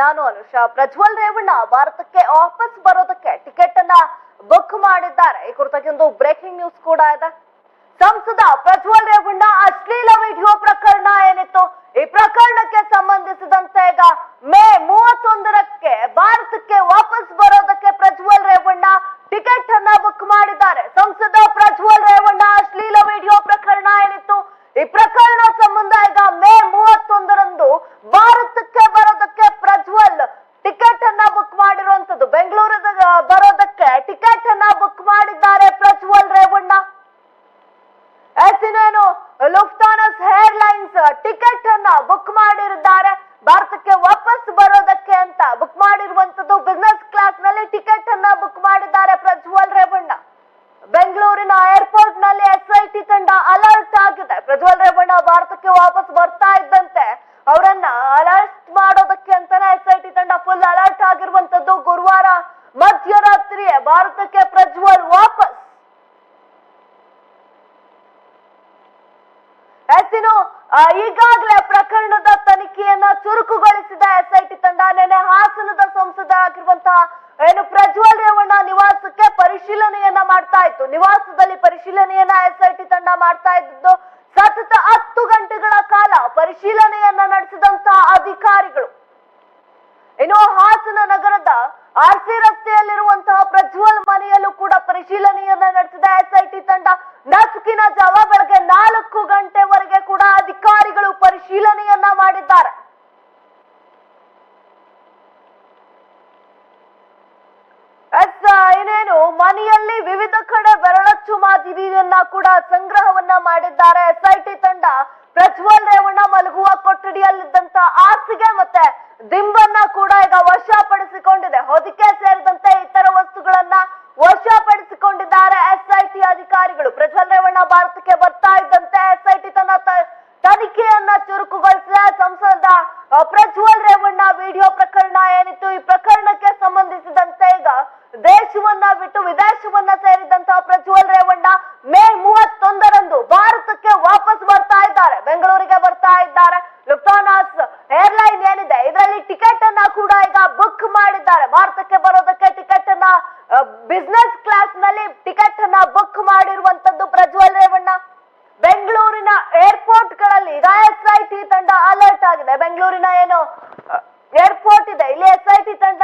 ನಾನು ಅನುಷಾ. ಪ್ರಜ್ವಲ್ ರೇವಣ್ಣ ಭಾರತಕ್ಕೆ ವಾಪಸ್ ಬರೋದಕ್ಕೆ ಟಿಕೆಟ್ ಅನ್ನ ಬುಕ್ ಮಾಡಿದ್ದಾರೆ. ಈ ಕುರಿತಾಗಿ ಒಂದು ಬ್ರೇಕಿಂಗ್ ನ್ಯೂಸ್ ಕೂಡ ಇದೆ. ಸಂಸದ ಪ್ರಜ್ವಲ್ ರೇವಣ್ಣ ಅಶ್ಲೀಲ ವಿಡಿಯೋ ಪ್ರಕರಣ ಏನಿತ್ತು? ಈ ಪ್ರಕರಣಕ್ಕೆ ಸಂಬಂಧಿಸಿದಂತೆ ಈಗ ಮೇ ಮೂವತ್ತೊಂದರಕ್ಕೆ ಭಾರತಕ್ಕೆ ವಾಪಸ್ ಬರೋದಕ್ಕೆ ಪ್ರಜ್ವಲ್ ರೇವಣ್ಣ ಟಿಕೆಟ್ ಅನ್ನ ಬುಕ್ ಮಾಡಿದ್ದಾರೆ. ಸಂಸದ ಪ್ರಜ್ವಲ್ ರೇವಣ್ಣ ಅಶ್ಲೀಲ ವಿಡಿಯೋ ಪ್ರಕರಣ ಏನಿತ್ತು ಈ ಪ್ರಕರಣ ಸಂಬಂಧ ಈಗ ಮೇ ಮೂವತ್ತೊಂದರಂದು ಭಾರತಕ್ಕೆ ಬರೋದಕ್ಕೆ ಪ್ರಜ್ವಲ್ ಟಿಕೆಟ್ ಅನ್ನ ಬುಕ್ ಮಾಡಿರುವಂತದ್ದು ಬೆಂಗಳೂರಿಗೆ ಬರೋದಕ್ಕೆ ಟಿಕೆಟ್ ಅನ್ನ ಬುಕ್ ಮಾಡಿದ್ದಾರೆ ಪ್ರಜ್ವಲ್ ರೇವಣ್ಣ ಎಸ್ ಇನ್ನೇನು ಲುಫ್ತಾನಸ್ ಏರ್ಲೈನ್ಸ್ ಟಿಕೆಟ್ ಅನ್ನ ಬುಕ್ ಮಾಡಿದ್ದಾರೆ ಭಾರತಕ್ಕೆ ವಾಪಸ್ ಬರೋದಕ್ಕೆ ಅಂತ ಬುಕ್ ಮಾಡಿರುವಂತದ್ದು ಬಿಸ್ನೆಸ್ ಕ್ಲಾಸ್ನಲ್ಲಿ ಟಿಕೆಟ್ ಅನ್ನ ಬುಕ್ ಮಾಡಿದ್ದಾರೆ ಪ್ರಜ್ವಲ್ ರೇವಣ್ಣ ಬೆಂಗಳೂರಿನ ಏರ್ಪೋರ್ಟ್ನಲ್ಲಿ ಎಸ್ಐಟಿ ತಂಡ ಅಲರ್ಟ್ ಆಗಿದೆ ಪ್ರಜ್ವಲ್ ರೇವಣ್ಣ ಭಾರತಕ್ಕೆ ವಾಪಸ್ ಬರ್ತಾ ಇದ್ದಂತೆ ಅವರನ್ನ ಅಲರ್ಟ್ ಮಾಡೋದಕ್ಕೆ ಅಂತಾನೆ ಎಸ್ಐಟಿ ತಂಡ ಫುಲ್ ಅಲರ್ಟ್ ಆಗಿರುವಂತದ್ದು ಗುರುವಾರ ಮಧ್ಯರಾತ್ರಿಯೇ ಭಾರತಕ್ಕೆ ಪ್ರಜ್ವಲ್ ವಾಪಸ್ ಎಸ್ಸಿನು ಈಗಾಗಲೇ ಪ್ರಕರಣದ ತನಿಖೆಯನ್ನ ಚುರುಕುಗೊಳಿಸಿದ ಎಸ್ಐಟಿ ತಂಡ ನೆನೆ ಹಾಸನದ ಸಂಸದರಾಗಿರುವಂತಹ ಏನು ಪ್ರಜ್ವಲ್ ರೇವಣ್ಣ ನಿವಾಸಕ್ಕೆ ಪರಿಶೀಲನೆಯನ್ನ ಮಾಡ್ತಾ ಇತ್ತು. ನಿವಾಸದಲ್ಲಿ ಪರಿಶೀಲನೆಯನ್ನ ಎಸ್ಐಟಿ ತಂಡ ಮಾಡ್ತಾ ಇದ್ದು ಸತತ ಹತ್ತು ಗಂಟೆಗಳ ಕಾಲ ಪರಿಶೀಲನೆಯನ್ನ ನಡೆಸಿದಂತಹ ಅಧಿಕಾರಿಗಳು. ಇನ್ನು ಹಾಸನ ನಗರದ ಆರ್ ಸಿ ರಸ್ತೆಯಲ್ಲಿರುವಂತಹ ಪ್ರಜ್ವಲ್ ಮನೆಯಲ್ಲೂ ಕೂಡ ಪರಿಶೀಲನೆಯನ್ನ ನಡೆಸಿದ ಎಸ್ಐಟಿ ತಂಡ ನಸುಕಿನ ಜಾವ ಬೆಳಗ್ಗೆ ನಾಲ್ಕು ಗಂಟೆವರೆಗೆ ಕೂಡ ಅಧಿಕಾರಿಗಳು ಪರಿಶೀಲನೆಯನ್ನ ಮಾಡಿದ್ದಾರೆ. ಎಸ್ ಏನೇನು ಮನೆಯಲ್ಲಿ ವಿವಿಧ ಕಡೆ ಬೆರಳಚ್ಚು ಮಾದರಿಯನ್ನ ಕೂಡ ಸಂಗ್ರಹವನ್ನ ಮಾಡಿದ್ದಾರೆ. ಎಸ್ಐಟಿ ತಂಡ ಪ್ರಜ್ವಲ್ ರೇವಣ್ಣ ಮಲಗುವ ಕೊಠಡಿಯಲ್ಲಿದ್ದಂತ ಹಾಸಿಗೆ ಮತ್ತೆ ದಿಂಬನ್ನ ಕೂಡ ಈಗ ವಶಪಡಿಸಿಕೊಂಡಿದೆ. ಹೊದಿಕೆ ಸೇರಿದಂತೆ ಇತರ ವಸ್ತುಗಳನ್ನ ವಶಪಡಿಸಿಕೊಂಡಿದ್ದಾರೆ ಎಸ್ಐಟಿ ಅಧಿಕಾರಿಗಳು. ಪ್ರಜ್ವಲ್ ರೇವಣ್ಣ ಭಾರತಕ್ಕೆ ಬರ್ತಾ ಇದ್ದಂತೆ ಎಸ್ಐಟಿ ತನ್ನ ತನಿಖೆಯನ್ನ ಚುರುಕುಗೊಳಿಸಿದ. ಸಂಸದ ಪ್ರಜ್ವಲ್ ರೇವಣ್ಣ ವಿಡಿಯೋ ಪ್ರಕರಣ ಏನಿತ್ತು? ಈ ಪ್ರಕರಣಕ್ಕೆ ಸಂಬಂಧಿಸಿದಂತೆ ಈಗ ದೇಶವನ್ನ ಬಿಟ್ಟು ವಿದೇಶವನ್ನ ಸೇರಿದಂತಹ ಪ್ರಜ್ವಲ್ ರೇವಣ್ಣ ಮೇ ಮೂವತ್ತೊಂದರಂದು ಭಾರತಕ್ಕೆ ವಾಪಸ್ ಬರ್ತಾ ಇದ್ದಾರೆ. ಬೆಂಗಳೂರಿಗೆ ಬರ್ತಾ ಇದ್ದಾರೆ ಲುಫ್ತಾನಾಸ್ ಏರ್ಲೈನ್ ಏನಿದೆ ಇದರಲ್ಲಿ ಟಿಕೆಟ್ ಅನ್ನ ಕೂಡ ಈಗ ಬುಕ್ ಮಾಡಿದ್ದಾರೆ ಭಾರತಕ್ಕೆ ಬರೋದಕ್ಕೆ ಟಿಕೆಟ್ ಅನ್ನ ಬಿಸ್ನೆಸ್ ಕ್ಲಾಸ್ನಲ್ಲಿ ಟಿಕೆಟ್ ಅನ್ನ ಬುಕ್ ಮಾಡಿರುವಂತದ್ದು ಪ್ರಜ್ವಲ್ ರೇವಣ್ಣ ಬೆಂಗಳೂರಿನ ಏರ್ಪೋರ್ಟ್ಗಳಲ್ಲಿ ಈಗ ಎಸ್ಐಟಿ ತಂಡ ಅಲರ್ಟ್ ಆಗಿದೆ ಬೆಂಗಳೂರಿನ ಏನು ಏರ್ಪೋರ್ಟ್ ಇದೆ ಇಲ್ಲಿ ಎಸ್ಐಟಿ ತಂಡ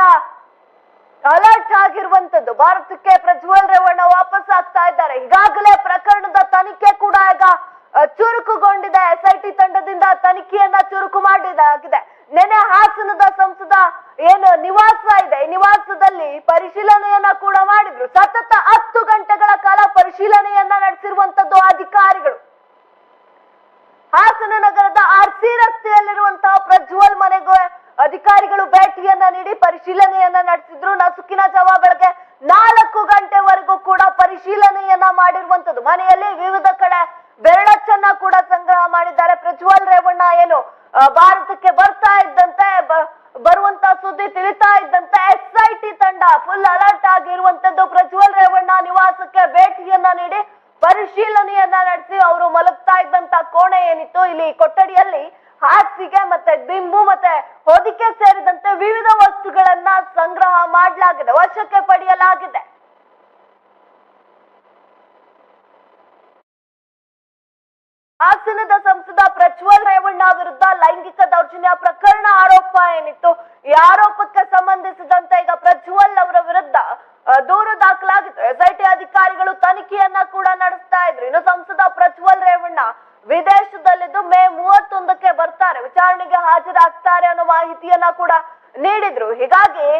ಅಲರ್ಟ್ ಆಗಿರುವಂತದ್ದು ಭಾರತಕ್ಕೆ ಪ್ರಜ್ವಲ್ ರೇವಣ್ಣ ವಾಪಸ್ ಆಗ್ತಾ ಇದ್ದಾರೆ ಈಗಾಗಲೇ ಪ್ರಕರಣದ ತನಿಖೆ ಕೂಡ ಈಗ ಅ, ಚುರುಕುಗೊಂಡಿದೆ ಎಸ್ಐಟಿ ತಂಡದಿಂದ ತನಿಖೆಯನ್ನ ಚುರುಕು ಮಾಡಿದಾಗಿದೆ ನೆನೆ ಹಾಸನದ ಸಂಸದ ಏನು ನಿವಾಸ ಇದೆ ಈ ನಿವಾಸದಲ್ಲಿ ಪರಿಶೀಲನೆಯನ್ನ ಕೂಡ ಮಾಡಿದ್ರು ಸತತ ಹತ್ತು ಗಂಟೆಗಳ ಕಾಲ ಪರಿಶೀಲನೆಯನ್ನ ನಡೆಸಿರುವಂತದ್ದು ಅಧಿಕಾರಿಗಳು ಹಾಸನ ನಗರದ ಆರ್ಸಿ ರಸ್ತೆಯಲ್ಲಿರುವಂತಹ ಪ್ರಜ್ವಲ್ ಮನೆಗೆ ಅಧಿಕಾರಿಗಳು ಭೇಟಿಯನ್ನ ನೀಡಿ ಪರಿಶೀಲನೆಯನ್ನ ನಡೆಸಿದ್ರು. ನಸುಕಿನ ಜಾವ ಬೆಳಗ್ಗೆ ನಾಲ್ಕು ಗಂಟೆವರೆಗೂ ಕೂಡ ಪರಿಶೀಲನೆಯನ್ನ ಮಾಡಿರುವಂತದ್ದು. ಮನೆಯಲ್ಲಿ ವಿವಿಧ ಕಡೆ ಬೆರಳಚ್ಚನ್ನ ಕೂಡ ಸಂಗ್ರಹ ಮಾಡಿದ್ದಾರೆ. ಪ್ರಜ್ವಲ್ ರೇವಣ್ಣ ಏನು ಭಾರತಕ್ಕೆ ಬರ್ತಾ ಇದ್ದಂತೆ ಬರುವಂತ ಸುದ್ದಿ ತಿಳಿತಾ ಇದ್ದಂತೆ ಎಸ್ಐಟಿ ತಂಡ ಫುಲ್ ಅಲರ್ಟ್ ಆಗಿರುವಂತದ್ದು. ಪ್ರಜ್ವಲ್ ರೇವಣ್ಣ ನಿವಾಸಕ್ಕೆ ಭೇಟಿಯನ್ನ ನೀಡಿ ಪರಿಶೀಲನೆಯನ್ನ ನಡೆಸಿ, ಅವರು ಮಲಗ್ತಾ ಇದ್ದಂತ ಕೋಣೆ ಏನಿತ್ತು, ಇಲ್ಲಿ ಕೊಠಡಿಯಲ್ಲಿ ಹಾಸಿಗೆ ಮತ್ತೆ ದಿಂಬು ಮತ್ತೆ ಹೊದಿಕೆ ಸೇರಿದಂತೆ ವಿವಿಧ ವಸ್ತುಗಳನ್ನ ಸಂಗ್ರಹ ಮಾಡಲಾಗಿದೆ, ವಶಕ್ಕೆ ಪಡೆಯಲಾಗಿದೆ. ಹಾಸನದ ಸಂಸದ ಪ್ರಜ್ವಲ್ ರೇವಣ್ಣ ವಿರುದ್ಧ ಲೈಂಗಿಕ ದೌರ್ಜನ್ಯ ಪ್ರಕರಣ ಆರೋಪ ಏನಿತ್ತು, ಈ ಆರೋಪಕ್ಕೆ ಸಂಬಂಧಿಸಿದಂತೆ ಈಗ ಪ್ರಜ್ವಲ್ ಅವರ ವಿರುದ್ಧ ದೂರು ದಾಖಲಾಗಿತ್ತು ಎಸ್ಐಟಿ ಅಧಿಕಾರಿಗಳು ತನಿಖೆಯನ್ನ သားကေ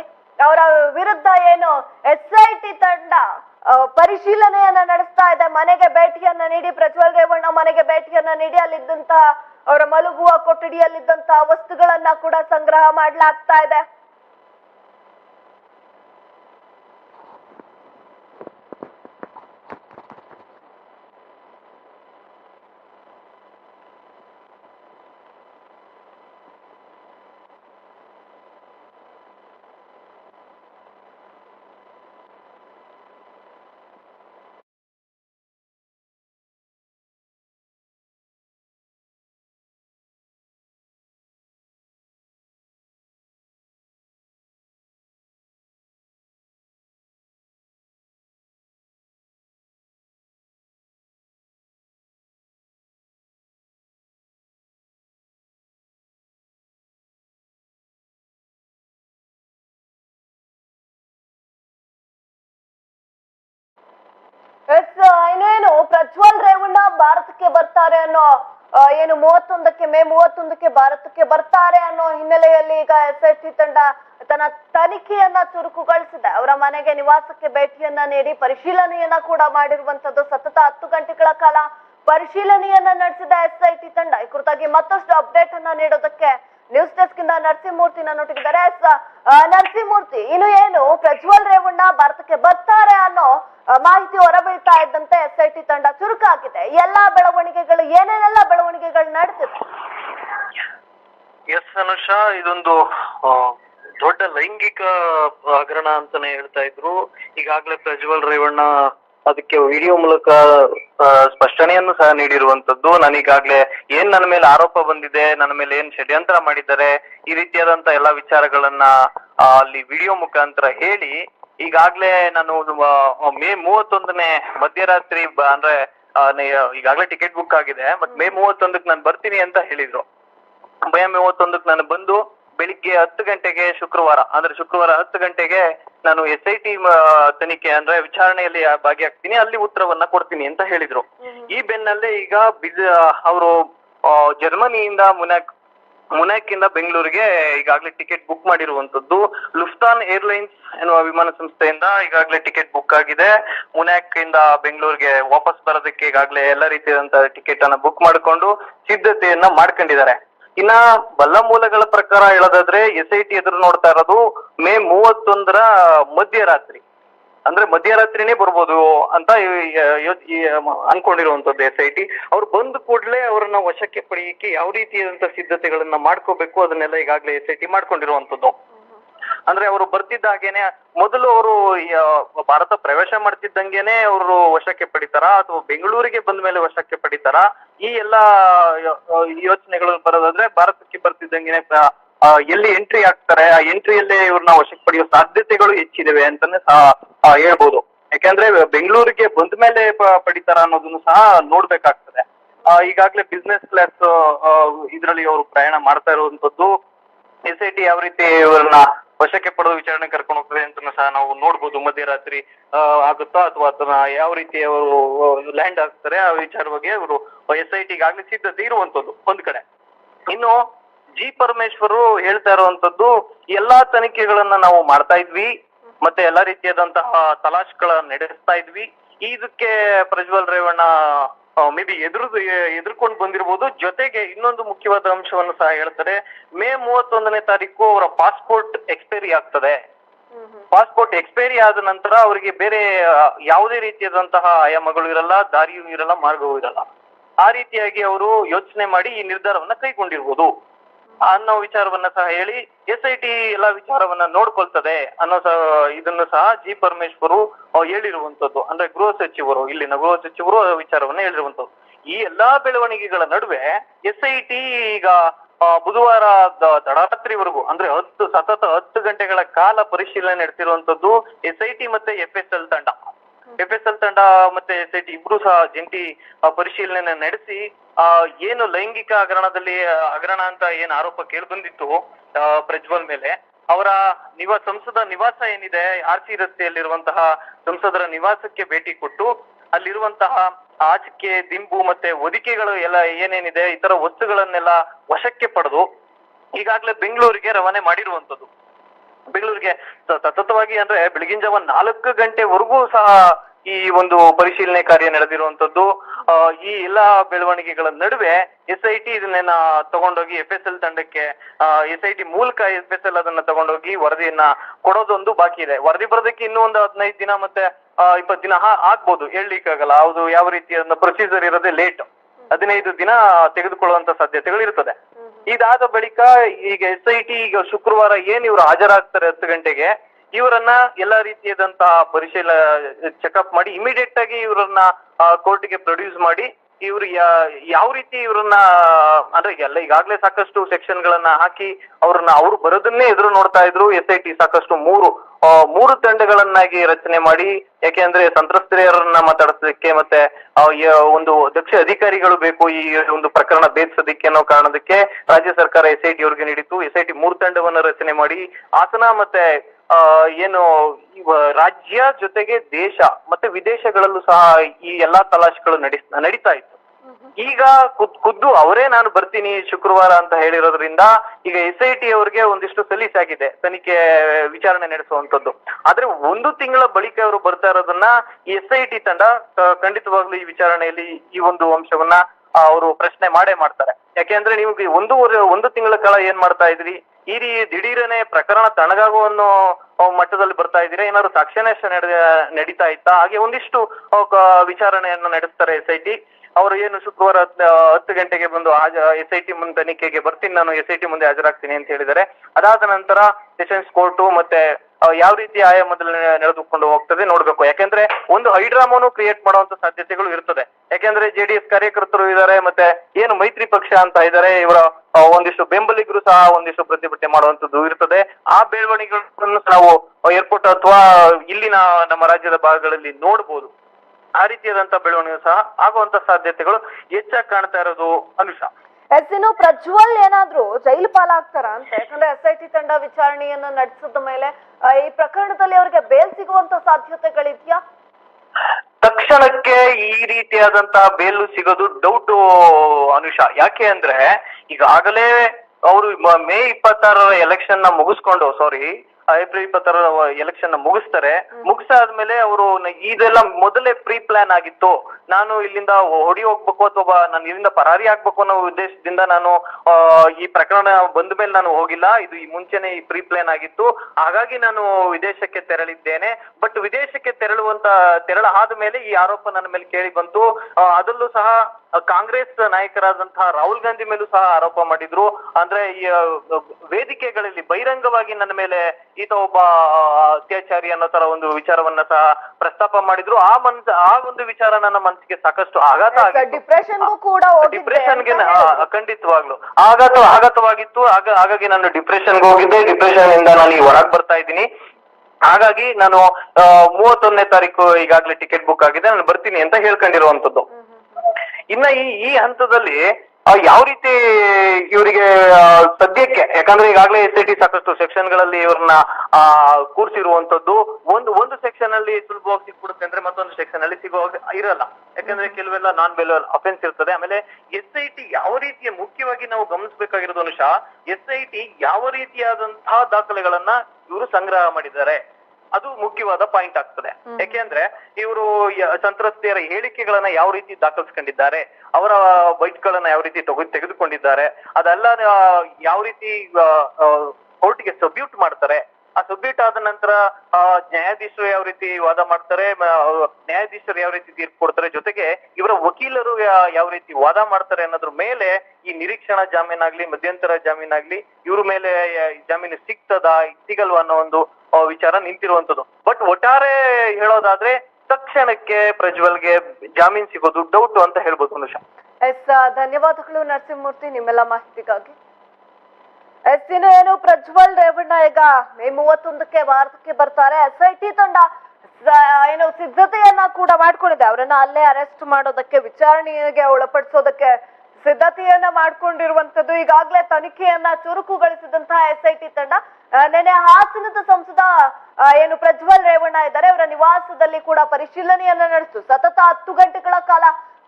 ಪ್ರಜ್ವಲ್ ರೇವಣ್ಣ ಭಾರತಕ್ಕೆ ಬರ್ತಾರೆ ಅನ್ನೋ ಏನು ಮೂವತ್ತೊಂದಕ್ಕೆ, ಮೇ ಮೂವತ್ತೊಂದಕ್ಕೆ ಭಾರತಕ್ಕೆ ಬರ್ತಾರೆ ಅನ್ನೋ ಹಿನ್ನೆಲೆಯಲ್ಲಿ ಈಗ ಎಸ್ ಐ ಟಿ ತಂಡ ತನ್ನ ತನಿಖೆಯನ್ನ ಚುರುಕುಗೊಳಿಸಿದೆ. ಅವರ ಮನೆಗೆ ನಿವಾಸಕ್ಕೆ ಭೇಟಿಯನ್ನ ನೀಡಿ ಪರಿಶೀಲನೆಯನ್ನ ಕೂಡ ಮಾಡಿರುವಂತದ್ದು ಸತತ ಹತ್ತು ಗಂಟೆಗಳ ಕಾಲ ಪರಿಶೀಲನೆಯನ್ನ ನಡೆಸಿದ ಎಸ್ ಐ ಟಿ ತಂಡ. ಈ ಕುರಿತಾಗಿ ಮತ್ತಷ್ಟು ಅಪ್ಡೇಟ್ ಅನ್ನ ನೀಡೋದಕ್ಕೆ ನ್ಯೂಸ್ ಡೆಸ್ಕ್ ಇಂದ ನರಸಿಂಹಮೂರ್ತಿ ನೋಟಿದ್ದಾರೆ ನರಸಿಂಹಮೂರ್ತಿ, ಇನ್ನು ಏನು? ಪ್ರಜ್ವಲ್ ರೇವಣ್ಣ ಭಾರತಕ್ಕೆ ಬರ್ತಾರೆ ಅನ್ನೋ ಮಾಹಿತಿ ಹೊರಬೀಳ್ತಾ ಇದ್ದಂತೆ ಎಸ್ ಐ ಟಿ ತಂಡ ಚುರುಕಾಗಿದೆ. ಎಲ್ಲಾ ಬೆಳವಣಿಗೆಗಳು, ಏನೇನೆಲ್ಲ ಬೆಳವಣಿಗೆಗಳು ನಡೆದಿದೆ ಎಸ್ ಅನುಷ, ಇದೊಂದು ದೊಡ್ಡ ಲೈಂಗಿಕ ಹಗರಣ ಅಂತಾನೆ ಹೇಳ್ತಾ ಇದ್ರು. ಈಗಾಗಲೇ ಪ್ರಜ್ವಲ್ ರೇವಣ್ಣ ಅದಕ್ಕೆ ವಿಡಿಯೋ ಮೂಲಕ ಸ್ಪಷ್ಟನೆಯನ್ನು ಸಹ ನೀಡಿರುವಂತದ್ದು, ನನಗಾಗ್ಲೇ ಏನ್ ನನ್ನ ಮೇಲೆ ಆರೋಪ ಬಂದಿದೆ, ನನ್ನ ಮೇಲೆ ಏನ್ ಷಡ್ಯಂತ್ರ ಮಾಡಿದ್ದಾರೆ, ಈ ರೀತಿಯಾದಂತ ಎಲ್ಲಾ ವಿಚಾರಗಳನ್ನ ಅಲ್ಲಿ ವಿಡಿಯೋ ಮುಖಾಂತರ ಹೇಳಿ, ಈಗಾಗ್ಲೇ ನಾನು ಮೇ ಮೂವತ್ತೊಂದನೇ ಮಧ್ಯರಾತ್ರಿ ಅಂದ್ರೆ ಈಗಾಗ್ಲೇ ಟಿಕೆಟ್ ಬುಕ್ ಆಗಿದೆ, ಬಟ್ ಮೇ ಮೂವತ್ತೊಂದಕ್ಕೆ ನಾನು ಬರ್ತೀನಿ ಅಂತ ಹೇಳಿದ್ರು. ಮೇ ಮೂವತ್ತೊಂದಕ್ಕೆ ನಾನು ಬಂದು ಬೆಳಿಗ್ಗೆ ಹತ್ತು ಗಂಟೆಗೆ ಶುಕ್ರವಾರ ಅಂದ್ರೆ ಶುಕ್ರವಾರ ಹತ್ತು ಗಂಟೆಗೆ ನಾನು ಎಸ್ ಐ ಟಿ ತನಿಖೆ ಅಂದ್ರೆ ವಿಚಾರಣೆಯಲ್ಲಿ ಭಾಗಿಯಾಗ್ತೀನಿ ಅಲ್ಲಿ ಉತ್ತರವನ್ನ ಕೊಡ್ತೀನಿ ಅಂತ ಹೇಳಿದ್ರು. ಈ ಬೆನ್ನಲ್ಲೇ ಈಗ ಬಿಜ ಅವರು ಜರ್ಮನಿಯಿಂದ ಮುನಾಕ್ ಮುನಾಕ್ ಇಂದ ಬೆಂಗಳೂರಿಗೆ ಈಗಾಗಲೇ ಟಿಕೆಟ್ ಬುಕ್ ಮಾಡಿರುವಂತದ್ದು ಲುಫ್ತಾನ್ ಏರ್ಲೈನ್ಸ್ ಎನ್ನುವ ವಿಮಾನ ಸಂಸ್ಥೆಯಿಂದ ಈಗಾಗಲೇ ಟಿಕೆಟ್ ಬುಕ್ ಆಗಿದೆ. ಮುನಾಕ್ ಇಂದ ಬೆಂಗಳೂರಿಗೆ ವಾಪಸ್ ಬರೋದಕ್ಕೆ ಈಗಾಗಲೇ ಎಲ್ಲ ರೀತಿಯಾದಂತಹ ಟಿಕೆಟ್ ಅನ್ನ ಬುಕ್ ಮಾಡಿಕೊಂಡು ಸಿದ್ಧತೆಯನ್ನ ಮಾಡ್ಕೊಂಡಿದ್ದಾರೆ. ಇನ್ನ ಬಲ್ಲ ಮೂಲಗಳ ಪ್ರಕಾರ ಹೇಳೋದಾದ್ರೆ ಎಸ್ ಐ ಟಿ ಎದುರು ನೋಡ್ತಾ ಇರೋದು ಮೇ ಮೂವತ್ತೊಂದರ ಮಧ್ಯರಾತ್ರಿ. ಅಂದ್ರೆ ಮಧ್ಯರಾತ್ರಿನೇ ಬರ್ಬೋದು ಅಂತ ಅನ್ಕೊಂಡಿರುವಂತದ್ದು ಎಸ್ ಐ ಟಿ ಅವ್ರು ಬಂದ ಕೂಡಲೇ ಅವರನ್ನ ವಶಕ್ಕೆ ಪಡೆಯಕ್ಕೆ ಯಾವ ರೀತಿಯಾದಂತ ಸಿದ್ಧತೆಗಳನ್ನ ಮಾಡ್ಕೋಬೇಕು ಅದನ್ನೆಲ್ಲ ಈಗಾಗಲೇ ಎಸ್ ಐ ಟಿ ಮಾಡ್ಕೊಂಡಿರುವಂತದ್ದು ಅಂದ್ರೆ ಅವರು ಬರ್ತಿದ್ದ ಹಾಗೇನೆ ಮೊದಲು ಅವರು ಭಾರತ ಪ್ರವೇಶ ಮಾಡ್ತಿದ್ದಂಗೆನೆ ಅವರು ವಶಕ್ಕೆ ಪಡಿತಾರ ಅಥವಾ ಬೆಂಗಳೂರಿಗೆ ಬಂದ ಮೇಲೆ ವಶಕ್ಕೆ ಪಡಿತಾರ? ಈ ಎಲ್ಲಾ ಯೋಚನೆಗಳು ಬರೋದಾದ್ರೆ ಭಾರತಕ್ಕೆ ಬರ್ತಿದ್ದಂಗೆನೆ ಎಲ್ಲಿ ಎಂಟ್ರಿ ಆಗ್ತಾರೆ, ಆ ಎಂಟ್ರಿಯಲ್ಲೇ ಇವ್ರನ್ನ ವಶಕ್ಕೆ ಪಡೆಯೋ ಸಾಧ್ಯತೆಗಳು ಹೆಚ್ಚಿದಾವೆ ಅಂತಾನೆ ಸಹ ಹೇಳ್ಬೋದು. ಯಾಕಂದ್ರೆ ಬೆಂಗಳೂರಿಗೆ ಬಂದ ಮೇಲೆ ಪಡಿತಾರ ಅನ್ನೋದನ್ನು ಸಹ ನೋಡ್ಬೇಕಾಗ್ತದೆ. ಈಗಾಗ್ಲೇ ಬಿಸ್ನೆಸ್ ಕ್ಲಾಸ್ ಇದರಲ್ಲಿ ಅವರು ಪ್ರಯಾಣ ಮಾಡ್ತಾ ಇರುವಂತದ್ದು ಎಸ್ ಐ ಟಿ ಯಾವ ರೀತಿ ಇವರನ್ನ ವಶಕ್ಕೆ ಪಡೆದು ವಿಚಾರಣೆ ಕರ್ಕೊಂಡು ಹೋಗ್ತದೆ ಅಂತ ಸಹ ನಾವು ನೋಡ್ಬೋದು. ಮಧ್ಯರಾತ್ರಿ ಆಗುತ್ತಾ ಅಥವಾ ಅದನ್ನ ಯಾವ ರೀತಿ ಅವರು ಲ್ಯಾಂಡ್ ಆಗ್ತಾರೆ ಆ ವಿಚಾರ ಬಗ್ಗೆ ಅವರು ಎಸ್ ಐ ಟಿ ಆಗ್ಲಿ ಸಿದ್ಧತೆ ಇರುವಂತದ್ದು ಒಂದ್ ಕಡೆ. ಇನ್ನು ಜಿ ಪರಮೇಶ್ವರು ಹೇಳ್ತಾ ಇರುವಂತದ್ದು ಎಲ್ಲಾ ತನಿಖೆಗಳನ್ನ ನಾವು ಮಾಡ್ತಾ ಇದ್ವಿ, ಮತ್ತೆ ಎಲ್ಲಾ ರೀತಿಯಾದಂತಹ ತಲಾಶ್ಗಳ ನಡೆಸ್ತಾ ಇದ್ವಿ. ಇದಕ್ಕೆ ಪ್ರಜ್ವಲ್ ರೇವಣ್ಣ ಮೇ ಬಿ ಎದುರು ಎದುರ್ಕೊಂಡು ಬಂದಿರಬಹುದು ಜೊತೆಗೆ ಇನ್ನೊಂದು ಮುಖ್ಯವಾದ ಅಂಶವನ್ನು ಸಹ ಹೇಳ್ತಾರೆ. ಮೇ ಮೂವತ್ತೊಂದನೇ ತಾರೀಕು ಅವರ ಪಾಸ್ಪೋರ್ಟ್ ಎಕ್ಸ್ಪೈರಿ ಆಗ್ತದೆ. ಪಾಸ್ಪೋರ್ಟ್ ಎಕ್ಸ್ಪೈರಿ ಆದ ನಂತರ ಅವರಿಗೆ ಬೇರೆ ಯಾವುದೇ ರೀತಿಯಾದಂತಹ ಆಯಾಮಗಳು ಇರಲ್ಲ ದಾರಿಯೂ ಇರಲ್ಲ ಮಾರ್ಗವೂ ಇರಲ್ಲ. ಆ ರೀತಿಯಾಗಿ ಅವರು ಯೋಚನೆ ಮಾಡಿ ಈ ನಿರ್ಧಾರವನ್ನ ಕೈಗೊಂಡಿರ್ಬೋದು. ಅನ್ನೋ ವಿಚಾರವನ್ನ ಸಹ ಹೇಳಿ ಎಸ್ ಐ ಟಿ ಎಲ್ಲ ವಿಚಾರವನ್ನ ನೋಡ್ಕೊಳ್ತದೆ ಅನ್ನೋ ಸಹ ಇದನ್ನು ಸಹ ಜಿ ಪರಮೇಶ್ವರು ಹೇಳಿರುವಂತದ್ದು. ಅಂದ್ರೆ ಗೃಹ ಸಚಿವರು ಇಲ್ಲಿನ ಗೃಹ ಸಚಿವರು ವಿಚಾರವನ್ನ ಹೇಳಿರುವಂತದ್ದು. ಈ ಎಲ್ಲಾ ಬೆಳವಣಿಗೆಗಳ ನಡುವೆ ಎಸ್ ಐ ಟಿ ಈಗ ಬುಧವಾರ ತಡರಾತ್ರಿವರೆಗೂ ಅಂದ್ರೆ ಹತ್ತು ಸತತ ಹತ್ತು ಗಂಟೆಗಳ ಕಾಲ ಪರಿಶೀಲನೆ ನಡೆಸಿರುವಂತದ್ದು ಎಸ್ ಐ ಟಿ ಮತ್ತೆ ಎಫ್ ಎಸ್ ಎಲ್ ತಂಡ. ಎಫ್ ಎಸ್ ಎಲ್ ತಂಡ ಮತ್ತೆ ಎಸ್ ಐ ಟಿ ಇಬ್ರು ಸಹ ಜಂಟಿ ಪರಿಶೀಲನೆ ನಡೆಸಿ ಏನು ಲೈಂಗಿಕ ಹಗರಣದಲ್ಲಿ ಆ, ಹಗರಣ ಅಂತ ಏನ್ ಆರೋಪ ಕೇಳಿ ಬಂದಿತ್ತು ಪ್ರಜ್ವಲ್ ಮೇಲೆ. ಅವರ ನಿವಾಸ ಸಂಸದ ನಿವಾಸ ಏನಿದೆ ಆರ್ ಸಿ ರಸ್ತೆಯಲ್ಲಿರುವಂತಹ ಸಂಸದರ ನಿವಾಸಕ್ಕೆ ಭೇಟಿ ಕೊಟ್ಟು ಅಲ್ಲಿರುವಂತಹ ಆಚಿಕೆ ದಿಂಬು ಮತ್ತೆ ಹೊದಿಕೆಗಳು ಎಲ್ಲ ಏನೇನಿದೆ ಇತರ ವಸ್ತುಗಳನ್ನೆಲ್ಲ ವಶಕ್ಕೆ ಪಡೆದು ಈಗಾಗಲೇ ಬೆಂಗಳೂರಿಗೆ ರವಾನೆ ಮಾಡಿರುವಂತದ್ದು ಬೆಂಗಳೂರಿಗೆ ಸತತವಾಗಿ ಅಂದ್ರೆ ಬೆಳಗಿನ ಜಾವ ನಾಲ್ಕು ಗಂಟೆವರೆಗೂ ಸಹ ಈ ಒಂದು ಪರಿಶೀಲನೆ ಕಾರ್ಯ ನಡೆದಿರುವಂತದ್ದು ಈ ಎಲ್ಲಾ ಬೆಳವಣಿಗೆಗಳ ನಡುವೆ ಎಸ್ ಐ ಟಿ ಇದನ್ನ ತಗೊಂಡೋಗಿ ಎಫ್ ಎಸ್ ಎಲ್ ತಂಡಕ್ಕೆ ಎಸ್ ಐ ಟಿ ಮೂಲಕ ಎಫ್ ಎಸ್ ಎಲ್ ಅದನ್ನ ತಗೊಂಡೋಗಿ ವರದಿಯನ್ನ ಕೊಡೋದೊಂದು ಬಾಕಿ ಇದೆ. ವರದಿ ಬರೋದಕ್ಕೆ ಇನ್ನೂ ಒಂದು ಹದಿನೈದು ದಿನ ಮತ್ತೆ ಇಪ್ಪತ್ತು ದಿನ ಆಗ್ಬೋದು. ಹೇಳಲಿಕ್ಕಾಗಲ್ಲ. ಅದು ಯಾವ ರೀತಿಯ ಪ್ರೊಸೀಜರ್ ಇರೋದೇ ಲೇಟ್ ಹದಿನೈದು ದಿನ ತೆಗೆದುಕೊಳ್ಳುವಂತ ಸಾಧ್ಯತೆಗಳು ಇರ್ತದೆ ಇದಾದ ಬಳಿಕ ಈಗ ಎಸ್ ಐ ಟಿ ಈಗ ಶುಕ್ರವಾರ ಏನ್ ಇವರು ಹಾಜರಾಗ್ತಾರೆ ಹತ್ತು ಗಂಟೆಗೆ? ಇವರನ್ನ ಎಲ್ಲಾ ರೀತಿಯಾದಂತಹ ಪರಿಶೀಲ ಚೆಕಪ್ ಮಾಡಿ ಇಮಿಡಿಯೇಟ್ ಆಗಿ ಇವರನ್ನ ಕೋರ್ಟ್ಗೆ ಪ್ರೊಡ್ಯೂಸ್ ಮಾಡಿ ಇವರು ಯಾವ ರೀತಿ ಇವ್ರನ್ನ, ಅಂದ್ರೆ ಎಲ್ಲ ಈಗಾಗಲೇ ಸಾಕಷ್ಟು ಸೆಕ್ಷನ್ ಗಳನ್ನ ಹಾಕಿ ಅವ್ರನ್ನ, ಅವ್ರು ಬರೋದನ್ನೇ ಎದುರು ನೋಡ್ತಾ ಇದ್ರು. ಎಸ್ ಐ ಟಿ ಸಾಕಷ್ಟು ಮೂರು ಮೂರು ತಂಡಗಳನ್ನಾಗಿ ರಚನೆ ಮಾಡಿ ಯಾಕೆಂದ್ರೆ ಸಂತ್ರಸ್ತೆಯರನ್ನ ಮಾತಾಡಿಸೋದಕ್ಕೆ ಮತ್ತೆ ಒಂದು ದಕ್ಷ ಅಧಿಕಾರಿಗಳು ಬೇಕು ಈ ಒಂದು ಪ್ರಕರಣ ಭೇದಿಸೋದಕ್ಕೆ ಅನ್ನೋ ಕಾರಣದಕ್ಕೆ ರಾಜ್ಯ ಸರ್ಕಾರ ಎಸ್ ಐ ಟಿ ಅವ್ರಿಗೆ ನೀಡಿತ್ತು. ಎಸ್ ಐ ಟಿ ಮೂರು ತಂಡವನ್ನ ರಚನೆ ಮಾಡಿ ಹಾಸನ ಮತ್ತೆ ಏನು ರಾಜ್ಯ ಜೊತೆಗೆ ದೇಶ ಮತ್ತೆ ವಿದೇಶಗಳಲ್ಲೂ ಸಹ ಈ ಎಲ್ಲಾ ತಲಾಶ್ಗಳು ನಡಿ ನಡೀತಾ ಇತ್ತು. ಈಗ ಖುದ್- ಖುದ್ದು ಅವರೇ ನಾನು ಬರ್ತೀನಿ ಶುಕ್ರವಾರ ಅಂತ ಹೇಳಿರೋದ್ರಿಂದ ಈಗ ಎಸ್ ಐ ಟಿ ಅವರಿಗೆ ಒಂದಿಷ್ಟು ಸಲೀಸಾಗಿದೆ ತನಿಖೆ ವಿಚಾರಣೆ ನಡೆಸುವಂತದ್ದು ಆದ್ರೆ ಒಂದು ತಿಂಗಳ ಬಳಿಕ ಅವರು ಬರ್ತಾ ಇರೋದನ್ನ ಎಸ್ ಐ ಟಿ ತಂಡ ಖಂಡಿತವಾಗ್ಲು ಖಂಡಿತವಾಗ್ಲೂ ಈ ವಿಚಾರಣೆಯಲ್ಲಿ ಈ ಒಂದು ಅಂಶವನ್ನ ಅವರು ಪ್ರಶ್ನೆ ಮಾಡೇ ಮಾಡ್ತಾರೆ. ಯಾಕೆಂದ್ರೆ ನೀವು ಒಂದು ಒಂದೂವರೆ, ಒಂದು ತಿಂಗಳ ಕಾಲ ಏನ್ ಮಾಡ್ತಾ ಇದ್ರಿ? ಈ ರೀ ದಿಢೀರನೆ ಪ್ರಕರಣ ತಣಗಾಗುವ ಅನ್ನೋ ಮಟ್ಟದಲ್ಲಿ ಬರ್ತಾ ಇದ್ದೀರಾ? ಏನಾದ್ರು ಸಾಕ್ಷ್ಯನಾಶ ನಡೆ ನಡೀತಾ ಇತ್ತಾ? ಹಾಗೆ ಒಂದಿಷ್ಟು ವಿಚಾರಣೆಯನ್ನು ನಡೆಸ್ತಾರೆ ಎಸ್ ಐ ಟಿ ಅವರು ಏನು ಶುಕ್ರವಾರ ಹತ್ತು ಗಂಟೆಗೆ ಬಂದು ಎಸ್ ಐ ಟಿ ಮುಂದೆ ತನಿಖೆಗೆ ಬರ್ತೀನಿ, ನಾನು ಎಸ್ ಐ ಟಿ ಮುಂದೆ ಹಾಜರಾಗ್ತೀನಿ ಅಂತ ಹೇಳಿದರೆ ಅದಾದ ನಂತರ ಸೆಷನ್ಸ್ ಕೋರ್ಟು ಮತ್ತೆ ಯಾವ ರೀತಿ ಆಯಾಮದಲ್ಲಿ ನಡೆದುಕೊಂಡು ಹೋಗ್ತದೆ ನೋಡ್ಬೇಕು. ಯಾಕೆಂದ್ರೆ ಒಂದು ಹೈಡ್ರಾಮಾನು ಕ್ರಿಯೇಟ್ ಮಾಡುವಂತ ಸಾಧ್ಯತೆಗಳು ಇರ್ತದೆ. ಯಾಕೆಂದ್ರೆ ಜೆಡಿಎಸ್ ಕಾರ್ಯಕರ್ತರು ಇದ್ದಾರೆ, ಮತ್ತೆ ಏನು ಮೈತ್ರಿ ಪಕ್ಷ ಅಂತ ಇದ್ದಾರೆ, ಇವರ ಒಂದಿಷ್ಟು ಬೆಂಬಲಿಗರು ಸಹ ಒಂದಿಷ್ಟು ಪ್ರತಿಭಟನೆ ಮಾಡುವಂತದ್ದು ಇರ್ತದೆ. ಆ ಬೆಳವಣಿಗೆಗಳನ್ನು ನಾವು ಏರ್ಪೋರ್ಟ್ ಅಥವಾ ಇಲ್ಲಿನ ನಮ್ಮ ರಾಜ್ಯದ ಭಾಗಗಳಲ್ಲಿ ನೋಡ್ಬೋದು. ಆ ರೀತಿಯಾದಂತಹ ಬೆಳವಣಿಗೆ ಸಹ ಆಗುವಂತ ಸಾಧ್ಯತೆಗಳು ಹೆಚ್ಚಾಗಿ ಕಾಣ್ತಾ ಇರೋದು ಅನುಷ. ಎಸ್ ಇನ್ನು ಪ್ರಜ್ವಲ್ ಏನಾದ್ರೂ ಜೈಲು ಪಾಲಾಗ್ತಾರ ಅಂತ? ಯಾಕಂದ್ರೆ ಎಸ್ ಐ ಟಿ ತಂಡ ವಿಚಾರಣೆಯನ್ನ ನಡೆಸಿದ ಮೇಲೆ ಈ ಪ್ರಕರಣದಲ್ಲಿ ಅವರಿಗೆ ಬೇಲ್ ಸಿಗುವಂತ ಸಾಧ್ಯತೆಗಳಿದ್ಯಾ? ತಕ್ಷಣಕ್ಕೆ ಈ ರೀತಿಯಾದಂತಹ ಬೇಲು ಸಿಗೋದು ಡೌಟ್ ಅನುಷ. ಯಾಕೆ ಅಂದ್ರೆ, ಈಗಾಗಲೇ ಅವರು ಮೇ ಇಪ್ಪತ್ತಾರರ ಎಲೆಕ್ಷನ್ನ ಮುಗಿಸ್ಕೊಂಡು ಸಾರಿ ಏಪ್ರಿಲ್ ಇಪ್ಪತ್ತಾರ ಎಲೆಕ್ಷನ್ ಮುಗಿಸ್ತಾರೆ. ಮುಗಿಸಾದ್ಮೇಲೆ ಅವರು ಇದೆಲ್ಲ ಮೊದಲೇ ಪ್ರೀ ಪ್ಲಾನ್ ಆಗಿತ್ತು. ನಾನು ಇಲ್ಲಿಂದ ಹೊಡಿ ಹೋಗ್ಬೇಕು ಅಥವಾ ನಾನು ಇಲ್ಲಿಂದ ಪರಾರಿ ಆಗ್ಬೇಕು ಅನ್ನೋ ಉದ್ದೇಶದಿಂದ ನಾನು ಈ ಪ್ರಕರಣ ಬಂದ ಮೇಲೆ ನಾನು ಹೋಗಿಲ್ಲ. ಇದು ಈ ಮುಂಚೆನೆ ಈ ಪ್ರೀ ಪ್ಲಾನ್ ಆಗಿತ್ತು. ಹಾಗಾಗಿ ನಾನು ವಿದೇಶಕ್ಕೆ ತೆರಳಿದ್ದೇನೆ. ಬಟ್ ವಿದೇಶಕ್ಕೆ ತೆರಳುವಂತ ತೆರಳ ಆದ ಮೇಲೆ ಈ ಆರೋಪ ನನ್ನ ಮೇಲೆ ಕೇಳಿ ಬಂತು. ಅದರಲ್ಲೂ ಸಹ ಕಾಂಗ್ರೆಸ್ ನಾಯಕರಾದಂತಹ ರಾಹುಲ್ ಗಾಂಧಿ ಮೇಲೂ ಸಹ ಆರೋಪ ಮಾಡಿದ್ರು. ಅಂದ್ರೆ ಈ ವೇದಿಕೆಗಳಲ್ಲಿ ಬಹಿರಂಗವಾಗಿ ನನ್ನ ಮೇಲೆ ಈತ ಒಬ್ಬ ಅತ್ಯಾಚಾರಿ ಅನ್ನೋ ತರ ಒಂದು ವಿಚಾರವನ್ನ ಸಹ ಪ್ರಸ್ತಾಪ ಮಾಡಿದ್ರು. ಆ ಮನ್ಸ ಆ ಒಂದು ವಿಚಾರ ನನ್ನ ಮನಸ್ಸಿಗೆ ಸಾಕಷ್ಟು ಆಘಾತ ಆಗಿತ್ತು. ಡಿಪ್ರೆಷನ್ಗೂ ಕೂಡ ಡಿಪ್ರೆಷನ್ಗೆ. ಖಂಡಿತವಾಗ್ಲು. ಆಘಾತ ಆಘಾತವಾಗಿತ್ತು. ಹಾಗಾಗಿ ನಾನು ಡಿಪ್ರೆಷನ್ಗೆ ಹೋಗಿದ್ದೆ. ಡಿಪ್ರೆಷನ್ ಇಂದ ನಾನು ಈಗ ಹೊರಗ್ ಬರ್ತಾ ಇದ್ದೀನಿ. ಹಾಗಾಗಿ ನಾನು ಮೂವತ್ತೊಂದನೇ ತಾರೀಕು ಈಗಾಗಲೇ ಟಿಕೆಟ್ ಬುಕ್ ಆಗಿದೆ. ನಾನು ಬರ್ತೀನಿ ಅಂತ ಹೇಳ್ಕೊಂಡಿರುವಂತದ್ದು ಇನ್ನ ಈ ಈ ಹಂತದಲ್ಲಿ ಯಾವ ರೀತಿ ಇವರಿಗೆ ಸದ್ಯಕ್ಕೆ ಯಾಕಂದ್ರೆ ಈಗಾಗಲೇ ಎಸ್ ಐ ಟಿ ಸಾಕಷ್ಟು ಸೆಕ್ಷನ್ಗಳಲ್ಲಿ ಇವ್ರನ್ನ ಆ, ಕೂರ್ಸಿರುವಂತದ್ದು ಒಂದು ಒಂದು ಸೆಕ್ಷನ್ ಅಲ್ಲಿ ಸುಲಭವಾಗಿ ಸಿಕ್ಬಿಡುತ್ತೆ ಅಂದ್ರೆ ಮತ್ತೊಂದು ಸೆಕ್ಷನ್ ಅಲ್ಲಿ ಸಿಗುವಾಗ ಇರಲ್ಲ. ಯಾಕಂದ್ರೆ ಕೆಲವೆಲ್ಲ ನಾನ್ ಬೆಲ್ ಅಫೆನ್ಸ್ ಇರ್ತದೆ. ಆಮೇಲೆ ಎಸ್ ಐ ಟಿ ಯಾವ ರೀತಿಯ ಮುಖ್ಯವಾಗಿ ನಾವು ಗಮನಿಸಬೇಕಾಗಿರೋದು ಅನುಷ ಎಸ್ ಐ ಟಿ ಯಾವ ರೀತಿಯಾದಂತಹ ದಾಖಲೆಗಳನ್ನ ಇವರು ಸಂಗ್ರಹ ಮಾಡಿದ್ದಾರೆ. ಅದು ಮುಖ್ಯವಾದ ಪಾಯಿಂಟ್ ಆಗ್ತದೆ. ಯಾಕೆಂದ್ರೆ ಇವರು ಸಂತ್ರಸ್ತೆಯರ ಹೇಳಿಕೆಗಳನ್ನ ಯಾವ ರೀತಿ ದಾಖಲಿಸ್ಕೊಂಡಿದ್ದಾರೆ ಅವರ ಬೈಟ್ಗಳನ್ನ ಯಾವ ರೀತಿ ತೆಗೆದು ತೆಗೆದುಕೊಂಡಿದ್ದಾರೆ ಅದೆಲ್ಲ ಯಾವ ರೀತಿ ಕೋರ್ಟ್ಗೆ ಸಬ್ಯೂಟ್ ಮಾಡ್ತಾರೆ ಆ ಸಬ್ಮಿಟ್ ಆದ ನಂತರ ನ್ಯಾಯಾಧೀಶರು ಯಾವ ರೀತಿ ವಾದ ಮಾಡ್ತಾರೆ ನ್ಯಾಯಾಧೀಶರು ಯಾವ ರೀತಿ ತೀರ್ಪು ಕೊಡ್ತಾರೆ ಜೊತೆಗೆ ಇವರ ವಕೀಲರು ಯಾವ ರೀತಿ ವಾದ ಮಾಡ್ತಾರೆ ಅನ್ನೋದ್ರ ಮೇಲೆ ಈ ನಿರೀಕ್ಷಣಾ ಜಾಮೀನಾಗ್ಲಿ, ಮಧ್ಯಂತರ ಜಾಮೀನಾಗ್ಲಿ, ಇವ್ರ ಮೇಲೆ ಜಾಮೀನು ಸಿಗ್ತದಾ, ಸಿಗಲ್ವಾ ಅನ್ನೋ ಒಂದು ವಿಚಾರ ನಿಂತಿರುವಂತದ್ದು ಬಟ್ ಒಟ್ಟಾರೆ ಹೇಳೋದಾದ್ರೆ, ತಕ್ಷಣಕ್ಕೆ ಪ್ರಜ್ವಲ್ಗೆ ಜಾಮೀನ್ ಸಿಗೋದು ಡೌಟ್ ಅಂತ ಹೇಳ್ಬೋದು ಅನುಷ ಎಸ್ ಧನ್ಯವಾದಗಳು ನರಸಿಂಹಮೂರ್ತಿ, ನಿಮ್ಮೆಲ್ಲ ಮಾಹಿತಿಗಾಗಿ. ಎಸ್ ಏನು ಪ್ರಜ್ವಲ್ ರೇವಣ್ಣ ಈಗ ಮೇ ಮೂವತ್ತೊಂದಕ್ಕೆ ಭಾರತಕ್ಕೆ ಬರ್ತಾರೆ. ಎಸ್ ಐ ಟಿ ತಂಡ ಏನು ಸಿದ್ಧತೆಯನ್ನ ಕೂಡ ಮಾಡ್ಕೊಂಡಿದೆ. ಅವರನ್ನ ಅಲ್ಲೇ ಅರೆಸ್ಟ್ ಮಾಡೋದಕ್ಕೆ, ವಿಚಾರಣೆಗೆ ಒಳಪಡಿಸೋದಕ್ಕೆ ಸಿದ್ಧತೆಯನ್ನ ಮಾಡ್ಕೊಂಡಿರುವಂತದ್ದು ಈಗಾಗಲೇ ತನಿಖೆಯನ್ನ ಚುರುಕುಗೊಳಿಸಿದಂತಹ ಎಸ್ ಐ ಟಿ ತಂಡ. ನೆನೆ ಹಾಸನದ ಸಂಸದ ಏನು ಪ್ರಜ್ವಲ್ ರೇವಣ್ಣ ಇದ್ದಾರೆ. ಅವರ ನಿವಾಸದಲ್ಲಿ ಕೂಡ ಪರಿಶೀಲನೆಯನ್ನ ನಡೆಸಿತು. ಸತತ ಹತ್ತು ಗಂಟೆಗಳ ಕಾಲ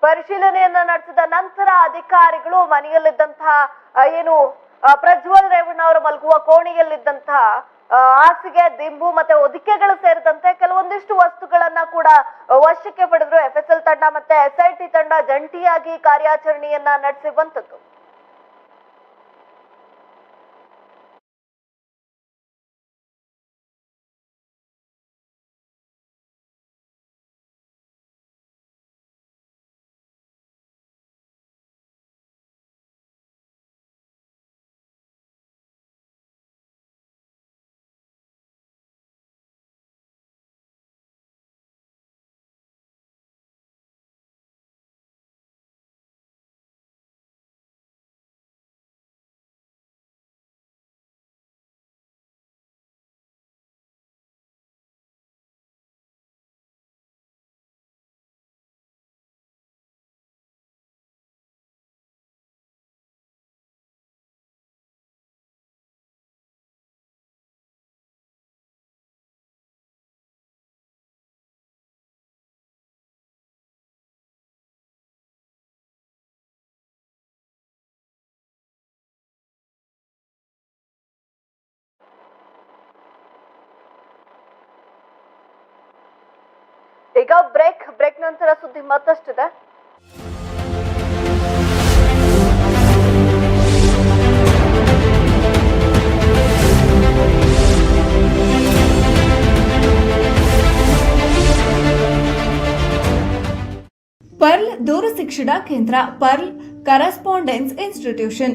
ಪರಿಶೀಲನೆಯನ್ನ ನಡೆಸಿದ ನಂತರ ಅಧಿಕಾರಿಗಳು ಮನೆಯಲ್ಲಿದ್ದಂತಹ ಏನು ಪ್ರಜ್ವಲ್ ರೇವಣ್ಣ ಅವರು ಮಲಗುವ ಕೋಣೆಯಲ್ಲಿದ್ದಂತಹ ಹಾಸಿಗೆ, ದಿಂಬು ಮತ್ತೆ ಒದಿಕೆಗಳು ಸೇರಿದಂತೆ ಕೆಲವೊಂದಿಷ್ಟು ವಸ್ತುಗಳನ್ನ ಕೂಡ ವಶಕ್ಕೆ ಪಡೆದ್ರು. ಎಫ್ ಎಸ್ ಎಲ್ ತಂಡ ಮತ್ತೆ ಎಸ್ ಐ ಟಿ ತಂಡ ಜಂಟಿಯಾಗಿ ಕಾರ್ಯಾಚರಣೆಯನ್ನ ನಡೆಸಿರುವಂತದ್ದು ಈಗ ಬ್ರೇಕ್ ಬ್ರೇಕ್ ನಂತರ ಸುದ್ದಿ ಮತ್ತಷ್ಟಿದೆ. ಪರ್ಲ್ ದೂರ ಶಿಕ್ಷಣ ಕೇಂದ್ರ Pearl correspondence institution.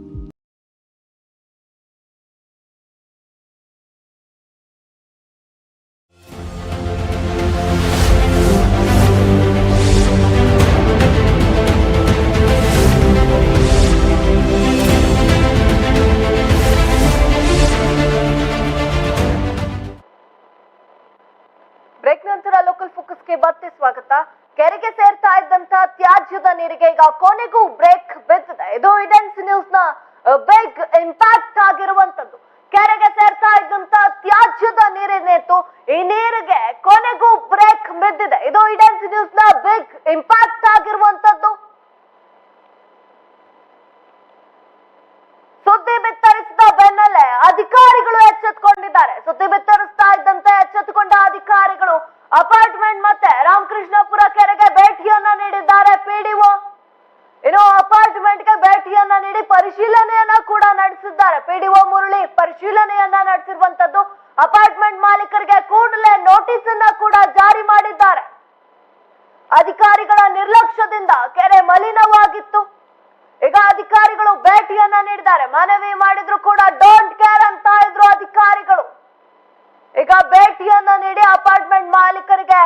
ಸೇರ್ತಾ ತ್ಯಾಜ್ಯದ ನೀರಿಗೆ ಈಗ ಕೊನೆಗೂ ಬ್ರೇಕ್ ಬಿದ್ದಿದೆ. ಇದು ಇಡೆನ್ಸ್ ನ್ಯೂಸ್ನ ಬಿಗ್ ಇಂಪ್ಯಾಕ್ಟ್ ಆಗಿರುವಂತದ್ದು ಕೆರೆಗೆ ಸೇರ್ತಾ ಇದ್ದಂತ ತ್ಯಾಜ್ಯದ ನೀರಿನೇತು ಈ ನೀರಿಗೆ ಕೊನೆಗೂ ಬ್ರೇಕ್ ಬಿದ್ದಿದೆ. ಇದು ಇಡೆನ್ಸ್ ನ್ಯೂಸ್ನ ಬಿಗ್ ಇಂಪ್ಯಾಕ್ಟ್ ಆಗಿರುವಂತದ್ದು ಸುದ್ದಿ ಬಿತ್ತರಿಸಿದ ಬೆನ್ನಲ್ಲೇ ಅಧಿಕಾರಿಗಳು ಎಚ್ಚೆತ್ತುಕೊಂಡಿದ್ದಾರೆ ಸುದ್ದಿ ಬಿತ್ತರಿಸ್ತಾ ಇದ್ದಂತೆ ಎಚ್ಚೆತ್ತುಕೊಂಡ ಅಧಿಕಾರಿಗಳು ಅಪಾರ್ಟ್ಮೆಂಟ್ ಮತ್ತೆ ರಾಮಕೃಷ್ಣಪುರ ಕೆರೆಗೆ ಭೇಟಿಯನ್ನ ನೀಡಿದ್ದಾರೆ ಪಿಡಿಒ ಇನ್ನು ಅಪಾರ್ಟ್ಮೆಂಟ್ಗೆ ಭೇಟಿಯನ್ನ ನೀಡಿ ಪರಿಶೀಲನೆಯನ್ನ ಕೂಡ ನಡೆಸಿದ್ದಾರೆ. ಪಿಡಿಒ ಮುರಳಿ ಪರಿಶೀಲನೆಯನ್ನ ನಡೆಸಿರುವಂತದ್ದು ಅಪಾರ್ಟ್ಮೆಂಟ್ ಮಾಲೀಕರಿಗೆ ಕೂಡಲೇ ನೋಟಿಸ್ ಅನ್ನ ಕೂಡ ಜಾರಿ ಮಾಡಿದ್ದಾರೆ. ಅಧಿಕಾರಿಗಳ ನಿರ್ಲಕ್ಷ್ಯದಿಂದ ಕೆರೆ ಮಲಿನವಾಗಿತ್ತು. ಈಗ ಅಧಿಕಾರಿಗಳು ಭೇಟಿಯನ್ನ ನೀಡಿದ್ದಾರೆ. ಮನವಿ ಮಾಡಿದ್ರು ಕೂಡ ಡೋಂಟ್ ಕೇರ್ ಅಂತ ಇದ್ರು ಅಧಿಕಾರಿಗಳು. ಈಗ ಭೇಟಿಯನ್ನ ನೀಡಿ ಅಪಾರ್ಟ್ಮೆಂಟ್ ಮಾಲೀಕರಿಗೆ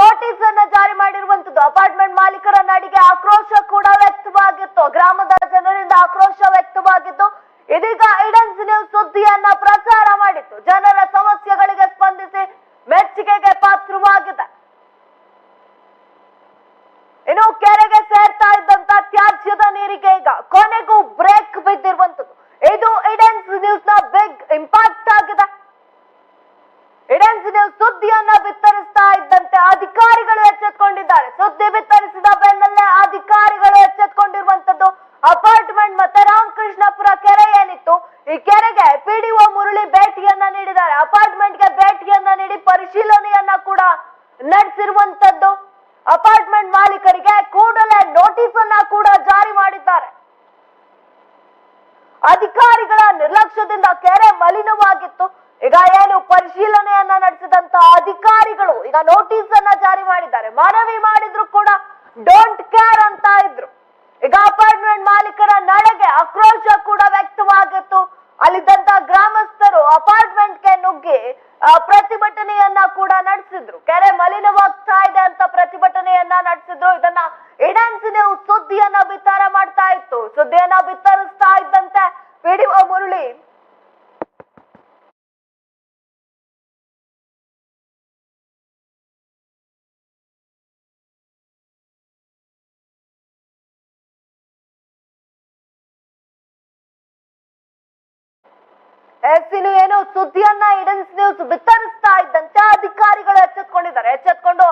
ನೋಟಿಸ್ ಅನ್ನ ಜಾರಿ ಮಾಡಿರುವಂತದ್ದು. ಅಪಾರ್ಟ್ಮೆಂಟ್ ಮಾಲೀಕರ ನಡಿಗೆ ಆಕ್ರೋಶ ಕೂಡ ವ್ಯಕ್ತವಾಗಿತ್ತು. ಗ್ರಾಮದ ಜನರಿಂದ ಆಕ್ರೋಶ ವ್ಯಕ್ತವಾಗಿತ್ತು. ಇದೀಗ ಐಡನ್ಸ್ ನ್ಯೂಸ್ ಸುದ್ದಿಯನ್ನ ಪ್ರಸಾರ ಮಾಡಿತ್ತು. ಜನರ ಸಮಸ್ಯೆಗಳಿಗೆ ಸ್ಪಂದಿಸಿ ಮೆಚ್ಚುಗೆಗೆ ಪಾತ್ರವಾಗಿದೆ. ಇನ್ನು ಕೆರೆಗೆ ಸೇರ್ತಾ ಇದ್ದಂತ ತ್ಯಾಜ್ಯದ ನೀರಿಗೆ ಈಗ ಕೊನೆಗೂ ಬ್ರೇಕ್ ಬಿದ್ದಿರುವಂತದ್ದು ಇದು ಇಡೆನ್ಸ್ ನ್ಯೂಸ್ನ ಬಿಗ್ ಇಂಪ್ಯಾಕ್ಟ್ ಆಗಿದೆ. ಇಡೆನ್ಸ್ ನ್ಯೂಸ್ ಸುದ್ದಿಯನ್ನ ಬಿತ್ತರಿಸ್ತಾ ಇದ್ದಂತೆ ಅಧಿಕಾರಿಗಳು ಎಚ್ಚೆತ್ಕೊಂಡಿದ್ದಾರೆ ಸುದ್ದಿ ಬಿತ್ತರಿಸಿದ ಬೆನ್ನಲ್ಲೇ ಅಧಿಕಾರಿಗಳು ಎಚ್ಚೆತ್ಕೊಂಡಿರುವಂತದ್ದು ಅಪಾರ್ಟ್ಮೆಂಟ್ ಮತ್ತೆ ರಾಮಕೃಷ್ಣಪುರ ಕೆರೆ ಏನಿತ್ತು ಈ ಕೆರೆಗೆ ಪಿಡಿಒ ಮುರಳಿ ಭೇಟಿಯನ್ನ ನೀಡಿದ್ದಾರೆ ಅಪಾರ್ಟ್ಮೆಂಟ್ಗೆ ಭೇಟಿಯನ್ನ ನೀಡಿ ಪರಿಶೀಲನೆಯನ್ನ ಕೂಡ ನಡೆಸಿರುವಂತದ್ದು ಅಪಾರ್ಟ್ಮೆಂಟ್ ಮಾಲೀಕರಿಗೆ ಕೂಡಲೇ ನೋಟಿಸ್ ಅನ್ನ ಕೂಡ ಜಾರಿ ಮಾಡಿದ್ದಾರೆ ಅಧಿಕಾರಿಗಳ ನಿರ್ಲಕ್ಷ್ಯದಿಂದ ಕೆರೆ ಮಲಿನವಾಗಿತ್ತು ಈಗ ಏನು ಪರಿಶೀಲನೆಯನ್ನ ನಡೆಸಿದಂತ ಅಧಿಕಾರಿಗಳು ಈಗ ನೋಟಿಸ್ ಅನ್ನ ಜಾರಿ ಮಾಡಿದ್ದಾರೆ ಮನವಿ ಮಾಡಿದ್ರು ಕೂಡ ಡೋಂಟ್ ಕೇರ್ ಅಂತ ಇದ್ರು ಈಗ ಅಪಾರ್ಟ್ಮೆಂಟ್ ಮಾಲೀಕರ ನಡೆಗೆ ಆಕ್ರೋಶ ಕೂಡ ವ್ಯಕ್ತವಾಗಿತ್ತು ಅಲ್ಲಿದ್ದಂತ ಗ್ರಾಮಸ್ಥರು ಅಪಾರ್ಟ್ಮೆಂಟ್ಗೆ ನುಗ್ಗಿ ಆ, ಪ್ರತಿಭಟನೆಯನ್ನ ಕೂಡ ನಡೆಸಿದ್ರು ಕೆರೆ ಮಲಿನವಾಗ್ತಾ ಇದೆ ಅಂತ ಪ್ರತಿಭಟನೆಯನ್ನ ನಡೆಸಿದ್ರು ಇದನ್ನ ಇಡನ್ಸ್ ನ್ಯೂಸ್ ಸುದ್ದಿಯನ್ನ ಬಿತ್ತರ ಮಾಡ್ತಾ ಇತ್ತು ಸುದ್ದಿಯನ್ನ ಬಿತ್ತರಿಸ್ತಾ ಇದ್ದಂತೆ ಪಿಡಿಒ ಮುರಳಿ ಎಸ್ ಏನು ಸುದ್ದಿಯನ್ನ ಇಡನ್ಸ್ ನ್ಯೂಸ್ ಬಿತ್ತರಿಸ್ತಾ ಇದ್ದಂತೆ ಅಧಿಕಾರಿಗಳು ಎಚ್ಚೆತ್ಕೊಂಡಿದ್ದಾರೆ. ಎಚ್ಚೆತ್ಕೊಂಡು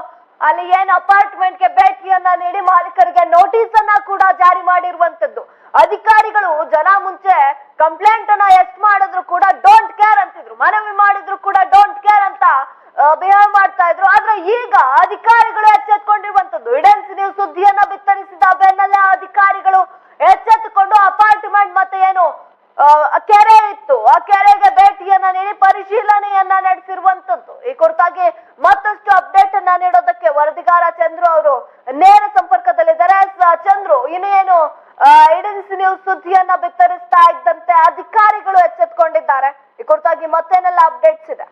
ಅಲ್ಲಿ ಏನ್ ಅಪಾರ್ಟ್ಮೆಂಟ್ಗೆ ಭೇಟಿಯನ್ನ ನೀಡಿ ಮಾಲೀಕರಿಗೆ ನೋಟಿಸ್ ಅನ್ನ ಕೂಡ ಜಾರಿ ಮಾಡಿರುವಂತದ್ದು ಅಧಿಕಾರಿಗಳು ಜನ ಮುಂಚೆ ಕಂಪ್ಲೇಂಟ್ ಅನ್ನ ಎಷ್ಟ್ ಮಾಡಿದ್ರು ಕೂಡ ಡೋಂಟ್ ಕೇರ್ ಅಂತಿದ್ರು. ಮನವಿ ಮಾಡಿದ್ರು ಕೂಡ ಡೋಂಟ್ ಕೇರ್ ಅಂತ ಬಿಹೇವ್ ಮಾಡ್ತಾ ಇದ್ರು. ಆದ್ರೆ ಈಗ ಅಧಿಕಾರಿಗಳು ಎಚ್ಚೆತ್ಕೊಂಡಿರುವಂತದ್ದು ಇಡನ್ಸ್ ನ್ಯೂಸ್ ಸುದ್ದಿಯನ್ನ ಬಿತ್ತರಿಸಿದ ಬೆನ್ನಲ್ಲೇ ಅಧಿಕಾರಿಗಳು ಎಚ್ಚೆತ್ತುಕೊಂಡು ಅಪಾರ್ಟ್ಮೆಂಟ್ ಮತ್ತೆ ಏನು ಕೆರೆ ಇತ್ತು. ಆ ಕೆರೆಗೆ ಭೇಟಿಯನ್ನ ನೀಡಿ ಪರಿಶೀಲನೆಯನ್ನ ನಡೆಸಿರುವಂತದ್ದು. ಈ ಕುರಿತಾಗಿ ಮತ್ತಷ್ಟು ಅಪ್ಡೇಟ್ ಅನ್ನ ನೀಡೋದಕ್ಕೆ ವರದಿಗಾರ ಚಂದ್ರು ಅವರು ನೇರ ಸಂಪರ್ಕದಲ್ಲಿದ್ದಾರೆ. ಚಂದ್ರು, ಇನ್ನೇನು ಇಡನ್ಸ್ ನ್ಯೂಸ್ ಸುದ್ದಿಯನ್ನ ಬಿತ್ತರಿಸ್ತಾ ಇದ್ದಂತೆ ಅಧಿಕಾರಿಗಳು ಎಚ್ಚೆತ್ಕೊಂಡಿದ್ದಾರೆ. ಈ ಕುರಿತಾಗಿ ಮತ್ತೇನೆಲ್ಲ ಅಪ್ಡೇಟ್ಸ್ ಇದೆ?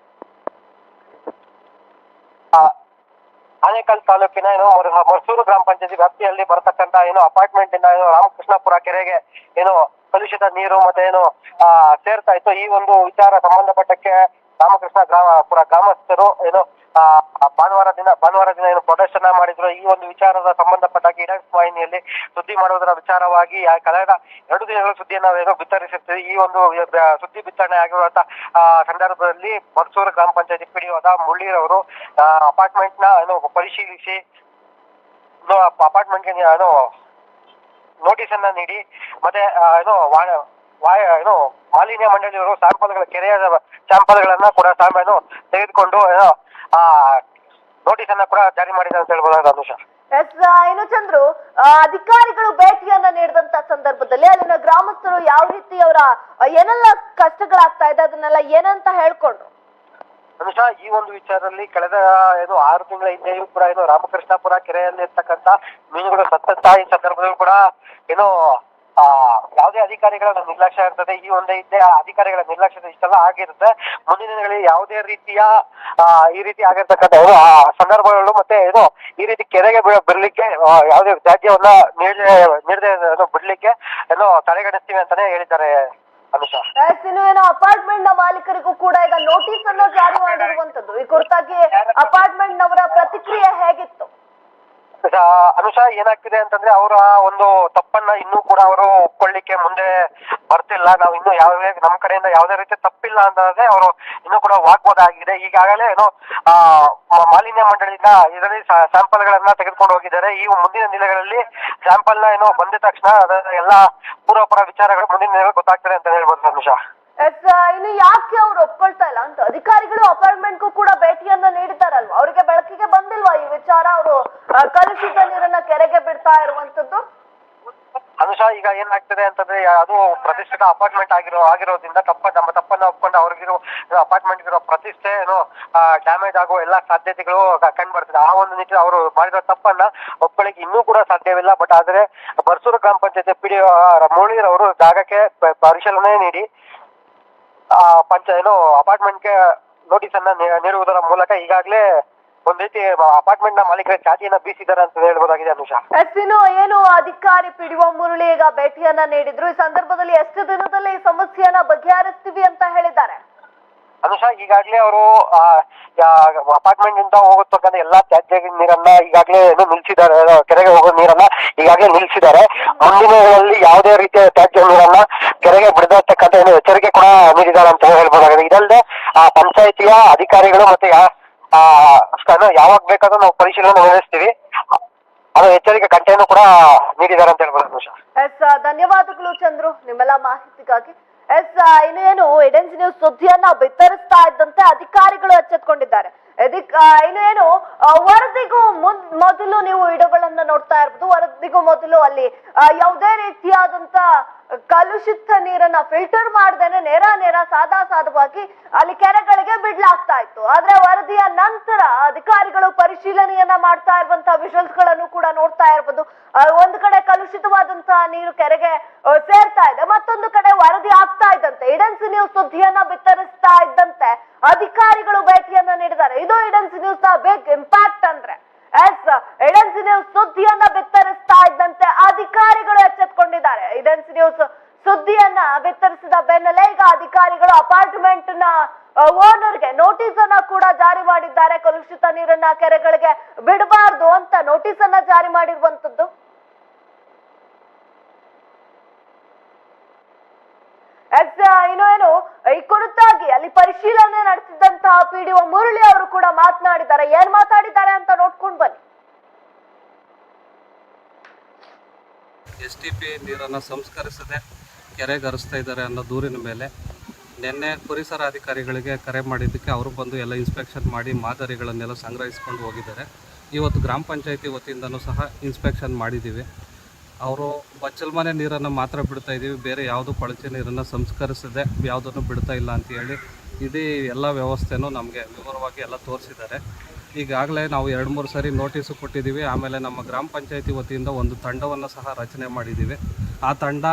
ಆನೇಕಲ್ ತಾಲೂಕಿನ ಏನು ಮರ್- ಮರ್ಸೂರು ಗ್ರಾಮ ಪಂಚಾಯತಿ ವ್ಯಾಪ್ತಿಯಲ್ಲಿ ಬರತಕ್ಕಂತ ಏನು ಅಪಾರ್ಟ್ಮೆಂಟ್ ಇಂದ ಏನು ರಾಮಕೃಷ್ಣಪುರ ಕೆರೆಗೆ ಏನು ಕಲುಷಿತ ನೀರು ಮತ್ತೆ ಏನು ಸೇರ್ತಾ ಇತ್ತು. ಈ ಒಂದು ವಿಚಾರ ಸಂಬಂಧಪಟ್ಟಕ್ಕೆ ರಾಮಕೃಷ್ಣ ಗ್ರಾಮಪುರ ಗ್ರಾಮಸ್ಥರು ಏನು ಭಾನುವಾರ ದಿನ ಭಾನುವಾರ ದಿನ ಏನು ಪ್ರದರ್ಶನ ಮಾಡಿದ್ರು. ಈ ಒಂದು ವಿಚಾರದ ಸಂಬಂಧಪಟ್ಟಾಗಿ ಇಡಕ್ಸ್ ವಾಹಿನಿಯಲ್ಲಿ ಸುದ್ದಿ ಮಾಡುವುದರ ವಿಚಾರವಾಗಿ ಕಳೆದ ಎರಡು ದಿನಗಳ ಸುದ್ದಿಯನ್ನು ಏನು ಬಿತ್ತರಿಸುತ್ತೇವೆ ಈ ಒಂದು ಸುದ್ದಿ ಬಿತ್ತರಣೆ ಆಗಿರುವಂತಹ ಸಂದರ್ಭದಲ್ಲಿ ಮರ್ಸೂರು ಗ್ರಾಮ ಪಂಚಾಯತಿ ಪಿಡಿಒದ ಮುಳ್ಳೀರವರು ಅಪಾರ್ಟ್ಮೆಂಟ್ನ ಏನು ಪರಿಶೀಲಿಸಿ ಅಪಾರ್ಟ್ಮೆಂಟ್ಗೆ ಏನು ನೋಟಿಸ್ ಅನ್ನ ನೀಡಿ, ಮತ್ತೆ ಏನು ಏನು ಮಾಲಿನ್ಯ ಮಂಡಳಿಯವರು ಸ್ಯಾಂಪಲ್ಗಳ ಕೆರೆಯ ಸ್ಯಾಂಪಲ್ಗಳನ್ನ ಕೂಡ ಏನು ತೆಗೆದುಕೊಂಡು ಏನೋ ಆ ನೋಟಿಸ್ ಅನ್ನ ಕೂಡ ಜಾರಿ ಮಾಡಿದೆ ಅಂತ ಹೇಳ್ಬೋದು ಅನುಷ ಎಸ್ ಏನು ಚಂದ್ರು ಅಧಿಕಾರಿಗಳು ಭೇಟಿಯನ್ನ ನೀಡಿದಂತ ಸಂದರ್ಭದಲ್ಲಿ ಅಲ್ಲಿನ ಗ್ರಾಮಸ್ಥರು ಯಾವ ರೀತಿ ಅವರ ಏನೆಲ್ಲ ಕಷ್ಟಗಳಾಗ್ತಾ ಇದೆ ಅದನ್ನೆಲ್ಲ ಏನಂತ ಹೇಳ್ಕೊಂಡ್ರು ಅನುಷ ಈ ಒಂದು ವಿಚಾರದಲ್ಲಿ ಕಳೆದ ಏನು ಆರು ತಿಂಗಳ ಹಿಂದೆಯೂ ಕೂಡ ಏನು ರಾಮಕೃಷ್ಣಪುರ ಕೆರೆಯಲ್ಲಿ ಇರ್ತಕ್ಕಂತ ಮೀನುಗಳು ಸತ್ತಂತ ಈ ಸಂದರ್ಭದಲ್ಲೂ ಕೂಡ ಏನು ಯಾವುದೇ ಅಧಿಕಾರಿಗಳ ನಿರ್ಲಕ್ಷ್ಯ ಇರ್ತದೆ. ಈ ಒಂದೇ ಇದ್ದೇ ಆ ಅಧಿಕಾರಿಗಳ ನಿರ್ಲಕ್ಷ್ಯದ ಇಷ್ಟೆಲ್ಲ ಆಗಿರುತ್ತೆ. ಮುಂದಿನ ದಿನಗಳಲ್ಲಿ ಯಾವುದೇ ರೀತಿಯ ಈ ರೀತಿ ಆಗಿರ್ತಕ್ಕಂಥ ಸಂದರ್ಭಗಳು ಮತ್ತೆ ಏನು ಈ ರೀತಿ ಕೆರೆಗೆ ಬರ್ಲಿಕ್ಕೆ ಬಿಡ್ಲಿಕ್ಕೆ ಯಾವುದೇ ತ್ಯಾಜ್ಯವನ್ನ ನೀಡದೆ ಬಿಡ್ಲಿಕ್ಕೆ ಏನೋ ತಡೆಗಣಿಸ್ತೀವಿ ಅಂತಾನೆ ಹೇಳಿದ್ದಾರೆ ಇನ್ನು ಏನು ಅಪಾರ್ಟ್ಮೆಂಟ್ನ ಮಾಲೀಕರಿಗೂ ಕೂಡ ಈಗ ನೋಟಿಸ್ ಅನ್ನು ಜಾರಿ ಮಾಡಿರುವಂತದ್ದು ಈ ಕುರಿತಾಗಿ ಅಪಾರ್ಟ್ಮೆಂಟ್ ನವರ ಪ್ರತಿಕ್ರಿಯೆ ಹೇಗಿತ್ತು? ಅನುಷ ಏನಾಗ್ತಿದೆ ಅಂತಂದ್ರೆ ಅವರ ಒಂದು ತಪ್ಪನ್ನ ಇನ್ನೂ ಕೂಡ ಅವರು ಒಪ್ಕೊಳ್ಳಿಕ್ಕೆ ಮುಂದೆ ಬರ್ತಿಲ್ಲ. ನಾವು ಇನ್ನು ಯಾವ ನಮ್ಮ ಕಡೆಯಿಂದ ಯಾವುದೇ ರೀತಿ ತಪ್ಪಿಲ್ಲ ಅಂತಂದ್ರೆ ಅವರು ಇನ್ನೂ ಕೂಡ ವಾಗ್ವಾದಾಗಿದೆ. ಈಗಾಗಲೇ ಏನು, ಆ ಮಾಲಿನ್ಯ ಮಂಡಳಿಯಿಂದ ಇದರಲ್ಲಿ ಸ್ಯಾಂಪಲ್ ಗಳನ್ನ ತೆಗೆದುಕೊಂಡು ಹೋಗಿದ್ದಾರೆ. ಈ ಮುಂದಿನ ದಿನಗಳಲ್ಲಿ ಸ್ಯಾಂಪಲ್ನ ಏನೋ ಬಂದ ತಕ್ಷಣ ಅದರ ಎಲ್ಲಾ ಪೂರ್ವಪರ ವಿಚಾರಗಳು ಮುಂದಿನ ದಿನಗಳಲ್ಲಿ ಗೊತ್ತಾಗ್ತದೆ ಅಂತ ಹೇಳ್ಬೋದು ಅನುಷ. ಇನ್ನು ಯಾಕೆ ಅವ್ರು ಒಪ್ಕೊಳ್ತಾ ಇಲ್ಲ? ಅಂತ ಅಧಿಕಾರಿಗಳು ಅಪಾರ್ಟ್ಮೆಂಟ್ಗೂ ಕೂಡ ಭೇಟಿಯನ್ನ ನೀಡಿದಾರಲ್ವಾ ಅವರಿಗೆ ಬೆಳಕಿಗೆ ಬಂದಿಲ್ವಾ ಈ ವಿಚಾರ? ಅವರು ಕಲುಷಿತ ನೀರನ್ನ ಕೆರೆಗೆ ಬಿಡ್ತಾ ಇರುವಂತದ್ದು ಅನುಷ ಈಗ ಏನಾಗ್ತದೆ ಅಂತಂದ್ರೆ ಅದು ಪ್ರತಿಷ್ಠಿತ ಅಪಾರ್ಟ್ಮೆಂಟ್ ಆಗಿರೋ, ಆಗಿರೋದ್ರಿಂದ ತಪ್ಪ, ನಮ್ಮ ತಪ್ಪನ್ನ ಒಪ್ಕೊಂಡು ಅವ್ರಿಗಿರೋ, ಅಪಾರ್ಟ್ಮೆಂಟ್ ಇರೋ ಪ್ರತಿಷ್ಠೆ, ಏನೋ ಡ್ಯಾಮೇಜ್ ಆಗೋ ಎಲ್ಲಾ ಸಾಧ್ಯತೆಗಳು ಕಂಡು ಬರ್ತದೆ ಆ ಒಂದು ನಿಟ್ಟಿನಲ್ಲಿ ಅವರು ಮಾಡಿರೋ ತಪ್ಪನ್ನ ಒಪ್ಕೊಳ್ಳಿಕ್ಕೆ ಇನ್ನೂ ಕೂಡ ಸಾಧ್ಯವಿಲ್ಲ. ಬಟ್ ಆದ್ರೆ ಬರ್ಸೂರು ಗ್ರಾಮ ಪಂಚಾಯತ್ ಪಿ ಡಿ ಮೋಳಿರವರು ಜಾಗಕ್ಕೆ ಪರಿಶೀಲನೆ ನೀಡಿ ಪಂಚ ಏನು ಅಪಾರ್ಟ್ಮೆಂಟ್ಗೆ ನೋಟಿಸ್ ಅನ್ನ ನೀಡುವುದರ ಮೂಲಕ ಈಗಾಗಲೇ ಒಂದ್ ರೀತಿ ಅಪಾರ್ಟ್ಮೆಂಟ್ನ ಮಾಲೀಕರ ಚಾಟಿಯನ್ನ ಬೀಸಿದ್ದಾರೆ ಅಂತ ಹೇಳ್ಬೋದಾಗಿದೆ ಅನುಷಾ. ಎಸ್ ಏನು ಅಧಿಕಾರಿ ಪಿಡಿಒ ಮುರಳಿ ಈಗ ಭೇಟಿಯನ್ನ ನೀಡಿದ್ರು. ಈ ಸಂದರ್ಭದಲ್ಲಿ ಎಷ್ಟು ದಿನದಲ್ಲಿ ಈ ಸಮಸ್ಯೆಯನ್ನ ಬಗೆಹರಿಸ್ತೀವಿ ಅಂತ ಹೇಳಿದ್ದಾರೆ? ಅನುಷಾ ಈಗಾಗಲೇ ಅವರು ಅಪಾರ್ಟ್ಮೆಂಟ್ ಇಂದ ಹೋಗತಕ್ಕಂಥ ಎಲ್ಲಾ ತ್ಯಾಜ್ಯ ನೀರನ್ನ ಈಗಾಗಲೇ ಏನು ನಿಲ್ಸಿದ್ದಾರೆ ಕೆರೆಗೆ ಹೋಗೋ ನೀರನ್ನ ಈಗಾಗಲೇ ನಿಲ್ಸಿದ್ದಾರೆ. ಮುಂದಿನ ಯಾವುದೇ ರೀತಿಯ ತ್ಯಾಜ್ಯ ನೀರನ್ನ ಕೆರೆಗೆ ಬಿಡದಿರ್ತಕ್ಕಂಥ ಏನು ಎಚ್ಚರಿಕೆ ಕೂಡ ನೀಡಿದ್ದಾರೆ ಅಂತ ಹೇಳ್ಬೋದಾಗಿದೆ. ಇದಲ್ಲದೆ ಆ ಪಂಚಾಯಿತಿಯ ಅಧಿಕಾರಿಗಳು ಮತ್ತೆ ಯಾವಾಗ ಬೇಕಾದ್ರೂ ನಾವು ಪರಿಶೀಲನೆ ನಡೆಸ್ತೀವಿ. ಅದು ಎಚ್ಚರಿಕೆ ಕಂಟೆಯನ್ನು ಕೂಡ ನೀಡಿದ್ದಾರೆ ಅಂತ ಹೇಳ್ಬೋದು ಧನ್ಯವಾದಗಳು ಚಂದ್ರು. ನಿಮ್ಮೆಲ್ಲ ಮಾಹಿತಿಗಾಗಿ ಎಸ್ ಇನ್ನು ಏನು ಎಡೆನ್ಸ್ ಸುದ್ದಿಯನ್ನ ಬಿತ್ತರಿಸ್ತಾ ಇದ್ದಂತೆ ಅಧಿಕಾರಿಗಳು ಎಚ್ಚೆತ್ಕೊಂಡಿದ್ದಾರೆ. ಎದಿಕ್ ಇನ್ನು ಏನು ವರದಿಗೂ ಮೊದಲು ನೀವು ವಿಡಿಯೋಗಳನ್ನ ನೋಡ್ತಾ ಇರ್ಬೋದು. ವರದಿಗೂ ಮೊದಲು ಅಲ್ಲಿ ಯಾವುದೇ ರೀತಿಯಾದಂತ ಕಲುಷಿತ ನೀರನ್ನ ಫಿಲ್ಟರ್ ಮಾಡ್ದೇನೆ ನೇರ ನೇರ ಸಾದಾ ಸಾಧವಾಗಿ ಅಲ್ಲಿ ಕೆರೆಗಳಿಗೆ ಬಿಡ್ಲಾಗ್ತಾ ಇತ್ತು. ಆದ್ರೆ ವರದಿಯ ನಂತರ ಅಧಿಕಾರಿಗಳು ಪರಿಶೀಲನೆಯನ್ನ ಮಾಡ್ತಾ ಇರುವಂತಹ ವಿಷಲ್ಸ್ಗಳನ್ನು ಕೂಡ ನೋಡ್ತಾ ಇರ್ಬೋದು. ಒಂದು ಕಡೆ ಕಲುಷಿತವಾದಂತಹ ನೀರು ಕೆರೆಗೆ ಸೇರ್ತಾ ಇದೆ. ಮತ್ತೊಂದು ಕಡೆ ವರದಿ ಆಗ್ತಾ ಇದ್ದಂತೆ. ಇಡನ್ಸ್ ನ್ಯೂಸ್ ಸುದ್ದಿಯನ್ನ ಬಿತ್ತರಿಸ್ತಾ ಇದ್ದಂತೆ. ಅಧಿಕಾರಿಗಳು ಭೇಟಿಯನ್ನ ನೀಡಿದ್ದಾರೆ. ಇದು ಇಡೆನ್ಸ್ ನ್ಯೂಸ್ನ ಬಿಗ್ ಇಂಪ್ಯಾಕ್ಟ್ ಅಂದ್ರೆ. ಎಸ್ ಇಡನ್ಸಿ ನ್ಯೂಸ್ ಸುದ್ದಿಯನ್ನ ಬಿತ್ತರಿಸ್ತಾ ಇದ್ದಂತೆ ಅಧಿಕಾರಿಗಳು ಎಚ್ಚೆತ್ಕೊಂಡಿದ್ದಾರೆ. ಇಡೆನ್ಸ್ ನ್ಯೂಸ್ ಸುದ್ದಿಯನ್ನ ಬಿತ್ತರಿಸಿದ ಬೆನ್ನಲ್ಲೇ ಈಗ ಅಧಿಕಾರಿಗಳು ಅಪಾರ್ಟ್ಮೆಂಟ್ನ ಓನರ್ಗೆ ನೋಟಿಸ್ ಅನ್ನ ಕೂಡ ಜಾರಿ ಮಾಡಿದ್ದಾರೆ. ಕಲುಷಿತ ನೀರನ್ನ ಕೆರೆಗಳಿಗೆ ಬಿಡಬಾರ್ದು ಅಂತ ನೋಟಿಸ್ ಅನ್ನ ಜಾರಿ ಮಾಡಿರುವಂತದ್ದು. ಎಸ್ ಇನ್ನು ಏನು, ಈ ಕುರಿತಾಗಿ ಅಲ್ಲಿ ಪರಿಶೀಲನೆ ನಡೆಸಿದಂತಹ ಒ ಮುರಳಿ ಅವರು ಕೂಡ ಮಾತನಾಡಿದ್ದಾರೆ. ಏನ್ ಮಾತಾಡಿದ್ದಾರೆ ಅಂತ ನೋಡ್ಕೊಂಡು ಬನ್ನಿ. ಎಸ್ ಟಿ ಪಿ ನೀರನ್ನು ಸಂಸ್ಕರಿಸದೆ ಕೆರೆಗೆ ಹರಿಸ್ತಾ ಇದ್ದಾರೆ ಅನ್ನೋ ದೂರಿನ ಮೇಲೆ ನಿನ್ನೆ ಪರಿಸರ ಅಧಿಕಾರಿಗಳಿಗೆ ಕರೆ ಮಾಡಿದ್ದಕ್ಕೆ ಅವರು ಬಂದು ಎಲ್ಲ ಇನ್ಸ್ಪೆಕ್ಷನ್ ಮಾಡಿ ಮಾದರಿಗಳನ್ನೆಲ್ಲ ಸಂಗ್ರಹಿಸ್ಕೊಂಡು ಹೋಗಿದ್ದಾರೆ. ಇವತ್ತು ಗ್ರಾಮ ಪಂಚಾಯತಿ ವತಿಯಿಂದನೂ ಸಹ ಇನ್ಸ್ಪೆಕ್ಷನ್ ಮಾಡಿದ್ದೀವಿ. ಅವರು ಬಚ್ಚಲ್ಮನೆ ನೀರನ್ನು ಮಾತ್ರ ಬಿಡ್ತಾ ಇದ್ದೀವಿ. ಬೇರೆ ಯಾವುದು ಕೊಳಚೆ ನೀರನ್ನು ಸಂಸ್ಕರಿಸದೆ ಯಾವುದನ್ನು ಬಿಡ್ತಾ ಇಲ್ಲ ಅಂತ ಹೇಳಿ ಇಡೀ ಎಲ್ಲ ವ್ಯವಸ್ಥೆನೂ ನಮಗೆ ವಿವರವಾಗಿ ಎಲ್ಲ ತೋರಿಸಿದ್ದಾರೆ. ಈಗಾಗಲೇ ನಾವು ಎರಡು ಮೂರು ಸಾರಿ ನೋಟಿಸು ಕೊಟ್ಟಿದ್ದೀವಿ. ಆಮೇಲೆ ನಮ್ಮ ಗ್ರಾಮ ಪಂಚಾಯತಿ ವತಿಯಿಂದ ಒಂದು ತಂಡವನ್ನು ಸಹ ರಚನೆ ಮಾಡಿದ್ದೀವಿ. ಆ ತಂಡ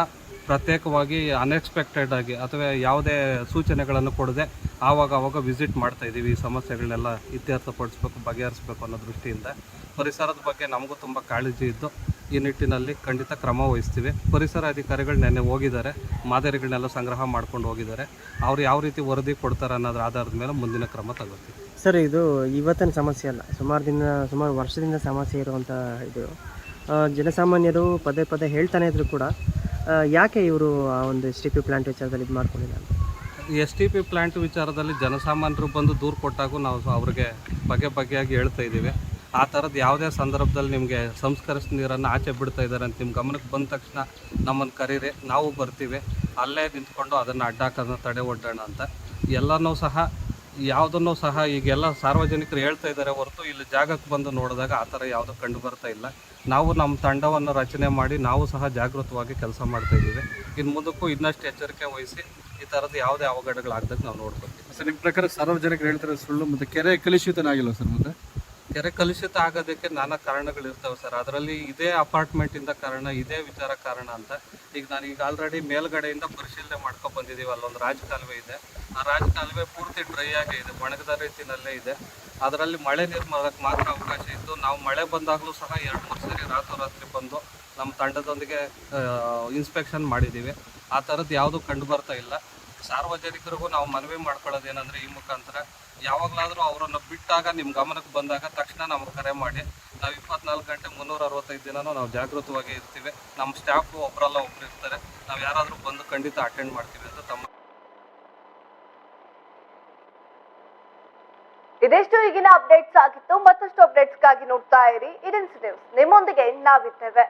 ಪ್ರತ್ಯೇಕವಾಗಿ ಅನ್ಎಕ್ಸ್ಪೆಕ್ಟೆಡ್ ಆಗಿ ಅಥವಾ ಯಾವುದೇ ಸೂಚನೆಗಳನ್ನು ಕೊಡದೆ ಆವಾಗ ಆವಾಗ ವಿಸಿಟ್ ಮಾಡ್ತಾ ಇದ್ದೀವಿ. ಈ ಸಮಸ್ಯೆಗಳನ್ನೆಲ್ಲ ಇತ್ಯರ್ಥಪಡಿಸ್ಬೇಕು, ಬಗೆಹರಿಸ್ಬೇಕು ಅನ್ನೋ ದೃಷ್ಟಿಯಿಂದ. ಪರಿಸರದ ಬಗ್ಗೆ ನಮಗೂ ತುಂಬ ಕಾಳಜಿ ಇದ್ದು ಈ ನಿಟ್ಟಿನಲ್ಲಿ ಖಂಡಿತ ಕ್ರಮ ವಹಿಸ್ತೀವಿ. ಪರಿಸರ ಅಧಿಕಾರಿಗಳು ನೆನ್ನೆ ಹೋಗಿದ್ದಾರೆ. ಮಾದರಿಗಳನ್ನೆಲ್ಲ ಸಂಗ್ರಹ ಮಾಡ್ಕೊಂಡು ಹೋಗಿದ್ದಾರೆ. ಅವ್ರು ಯಾವ ರೀತಿ ವರದಿ ಕೊಡ್ತಾರೆ ಅನ್ನೋದ್ರ ಆಧಾರದ ಮೇಲೆ ಮುಂದಿನ ಕ್ರಮ ತಗೋತೀವಿ. ಸರ್, ಇದು ಇವತ್ತಿನ ಸಮಸ್ಯೆ ಅಲ್ಲ. ಸುಮಾರು ದಿನ, ಸುಮಾರು ವರ್ಷದಿಂದ ಸಮಸ್ಯೆ ಇರುವಂಥ ಇದು. ಜನಸಾಮಾನ್ಯರು ಪದೇ ಪದೇ ಹೇಳ್ತಾನೆ ಇದ್ರು ಕೂಡ ಯಾಕೆ ಇವರು ಆ ಒಂದು ಎಸ್ ಟಿ ಪಿ ಪ್ಲಾಂಟ್ ವಿಚಾರದಲ್ಲಿ ಇದು ಮಾಡ್ಕೊಂಡಿಲ್ಲ ಅಂತ? ಎಸ್ ಟಿ ಪಿ ಪ್ಲ್ಯಾಂಟ್ ವಿಚಾರದಲ್ಲಿ ಜನಸಾಮಾನ್ಯರು ಬಂದು ದೂರು ಕೊಟ್ಟಾಗೂ ನಾವು ಅವ್ರಿಗೆ ಬಗೆ ಬಗೆಯಾಗಿ ಹೇಳ್ತಾ ಇದ್ದೀವಿ. ಆ ಥರದ್ದು ಯಾವುದೇ ಸಂದರ್ಭದಲ್ಲಿ ನಿಮಗೆ ಸಂಸ್ಕರಿಸಿದ ನೀರನ್ನು ಆಚೆ ಬಿಡ್ತಾ ಇದ್ದಾರೆ ಅಂತ ನಿಮ್ಮ ಗಮನಕ್ಕೆ ಬಂದ ತಕ್ಷಣ ನಮ್ಮನ್ನು ಕರೀರಿ, ನಾವು ಬರ್ತೀವಿ. ಅಲ್ಲೇ ನಿಂತ್ಕೊಂಡು ಅದನ್ನು ಅಡ್ಡಾಕೋದನ್ನ ತಡೆ ಒಡ್ಡೋಣ ಅಂತ. ಎಲ್ಲನೂ ಸಹ ಯಾವುದನ್ನು ಸಹ ಈಗೆಲ್ಲ ಸಾರ್ವಜನಿಕರು ಹೇಳ್ತಾ ಇದ್ದಾರೆ ಹೊರತು ಇಲ್ಲಿ ಜಾಗಕ್ಕೆ ಬಂದು ನೋಡಿದಾಗ ಆ ಥರ ಯಾವುದೂ ಕಂಡು ಬರ್ತಾ ಇಲ್ಲ. ನಾವು ನಮ್ಮ ತಂಡವನ್ನು ರಚನೆ ಮಾಡಿ ನಾವು ಸಹ ಜಾಗೃತವಾಗಿ ಕೆಲಸ ಮಾಡ್ತಾ ಇದ್ದೀವಿ. ಇನ್ನು ಮುಂದಕ್ಕೂ ಇನ್ನಷ್ಟು ಎಚ್ಚರಿಕೆ ವಹಿಸಿ ಈ ಥರದ್ದು ಯಾವುದೇ ಅವಘಡಗಳಾಗ್ದಾಗ ನಾವು ನೋಡ್ಕೊತೀವಿ. ಸರ್, ನಿಮ್ಮ ಪ್ರಕಾರ ಸಾರ್ವಜನಿಕರು ಹೇಳ್ತಾರೆ ಸುಳ್ಳು ಮತ್ತು ಕೆರೆ ಕಲುಷಿತನಾಗಿಲ್ಲ ಸರ್ ಮತ್ತೆ? ಕೆರೆ ಕಲುಷಿತ ಆಗೋದಕ್ಕೆ ನಾನಾ ಕಾರಣಗಳಿರ್ತವೆ ಸರ್. ಅದರಲ್ಲಿ ಇದೇ ಅಪಾರ್ಟ್ಮೆಂಟಿಂದ ಕಾರಣ, ಇದೇ ವಿಚಾರ ಕಾರಣ ಅಂತ. ಈಗ ನಾನು ಈಗ ಆಲ್ರೆಡಿ ಮೇಲ್ಗಡೆಯಿಂದ ಪರಿಶೀಲನೆ ಮಾಡ್ಕೊಂಡು ಬಂದಿದ್ದೀವಿ ಅಲ್ಲೊಂದು ರಾಜಕಾಲುವೆ ಇದೆ. ಆ ರಾಜಕಾಲುವೆ ಪೂರ್ತಿ ಡ್ರೈ ಆಗೇ ಇದೆ. ಒಣಗದ ರೀತಿಯಲ್ಲೇ ಇದೆ. ಅದರಲ್ಲಿ ಮಳೆ ನೀರು ಮಾಡೋಕ್ಕೆ ಮಾತ್ರ ಅವಕಾಶ ಇತ್ತು. ನಾವು ಮಳೆ ಬಂದಾಗಲೂ ಸಹ ಎರಡು ಮೂರು ಸರಿ ರಾತ್ರೋರಾತ್ರಿ ಬಂದು ನಮ್ಮ ತಂಡದೊಂದಿಗೆ ಇನ್ಸ್ಪೆಕ್ಷನ್ ಮಾಡಿದ್ದೀವಿ ಆ ಥರದ್ದು ಯಾವುದೂ ಕಂಡು ಬರ್ತಾ ಇಲ್ಲ. ಸಾರ್ವಜನಿಕರಿಗೂ ನಾವು ಮನವಿ ಏನಂದ್ರೆ ಈ ಮುಖಾಂತರ ಯಾವಾಗಲಾದರೂ ಅವರನ್ನು ಬಿಟ್ಟಾಗ ನಿಮ್ಮ ಗಮನಕ್ಕೆ ಬಂದಾಗ ತಕ್ಷಣ ನಮಗೆ ಕರೆ ಮಾಡಿ. ನಾವು ಇಪ್ಪತ್ನಾಲ್ಕು ಗಂಟೆ ಮುನ್ನೂರ ಅರವತ್ತೈದು ದಿನನೂ ನಾವು ಜಾಗೃತವಾಗಿ ಇರ್ತೀವಿ. ನಮ್ಮ ಸ್ಟಾಫು ಒಬ್ಬರಲ್ಲ ಒಬ್ರು ಇರ್ತಾರೆ. ನಾವು ಯಾರಾದರೂ ಬಂದು ಖಂಡಿತ ಅಟೆಂಡ್ ಮಾಡ್ತೀವಿ ಅಂತ ತಮ್ಮ ಇದೆಷ್ಟು ಈಗಿನ ಅಪ್ಡೇಟ್ಸ್ ಆಗಿತ್ತು. ಮತ್ತಷ್ಟು ಅಪ್ಡೇಟ್ಸ್ಗಾಗಿ ನೋಡ್ತಾ ಇರಿ. ಇಡಿನ್ಸ್ ನ್ಯೂಸ್. ನಿಮ್ಮೊಂದಿಗೆ ನಾವಿದ್ದೇವೆ.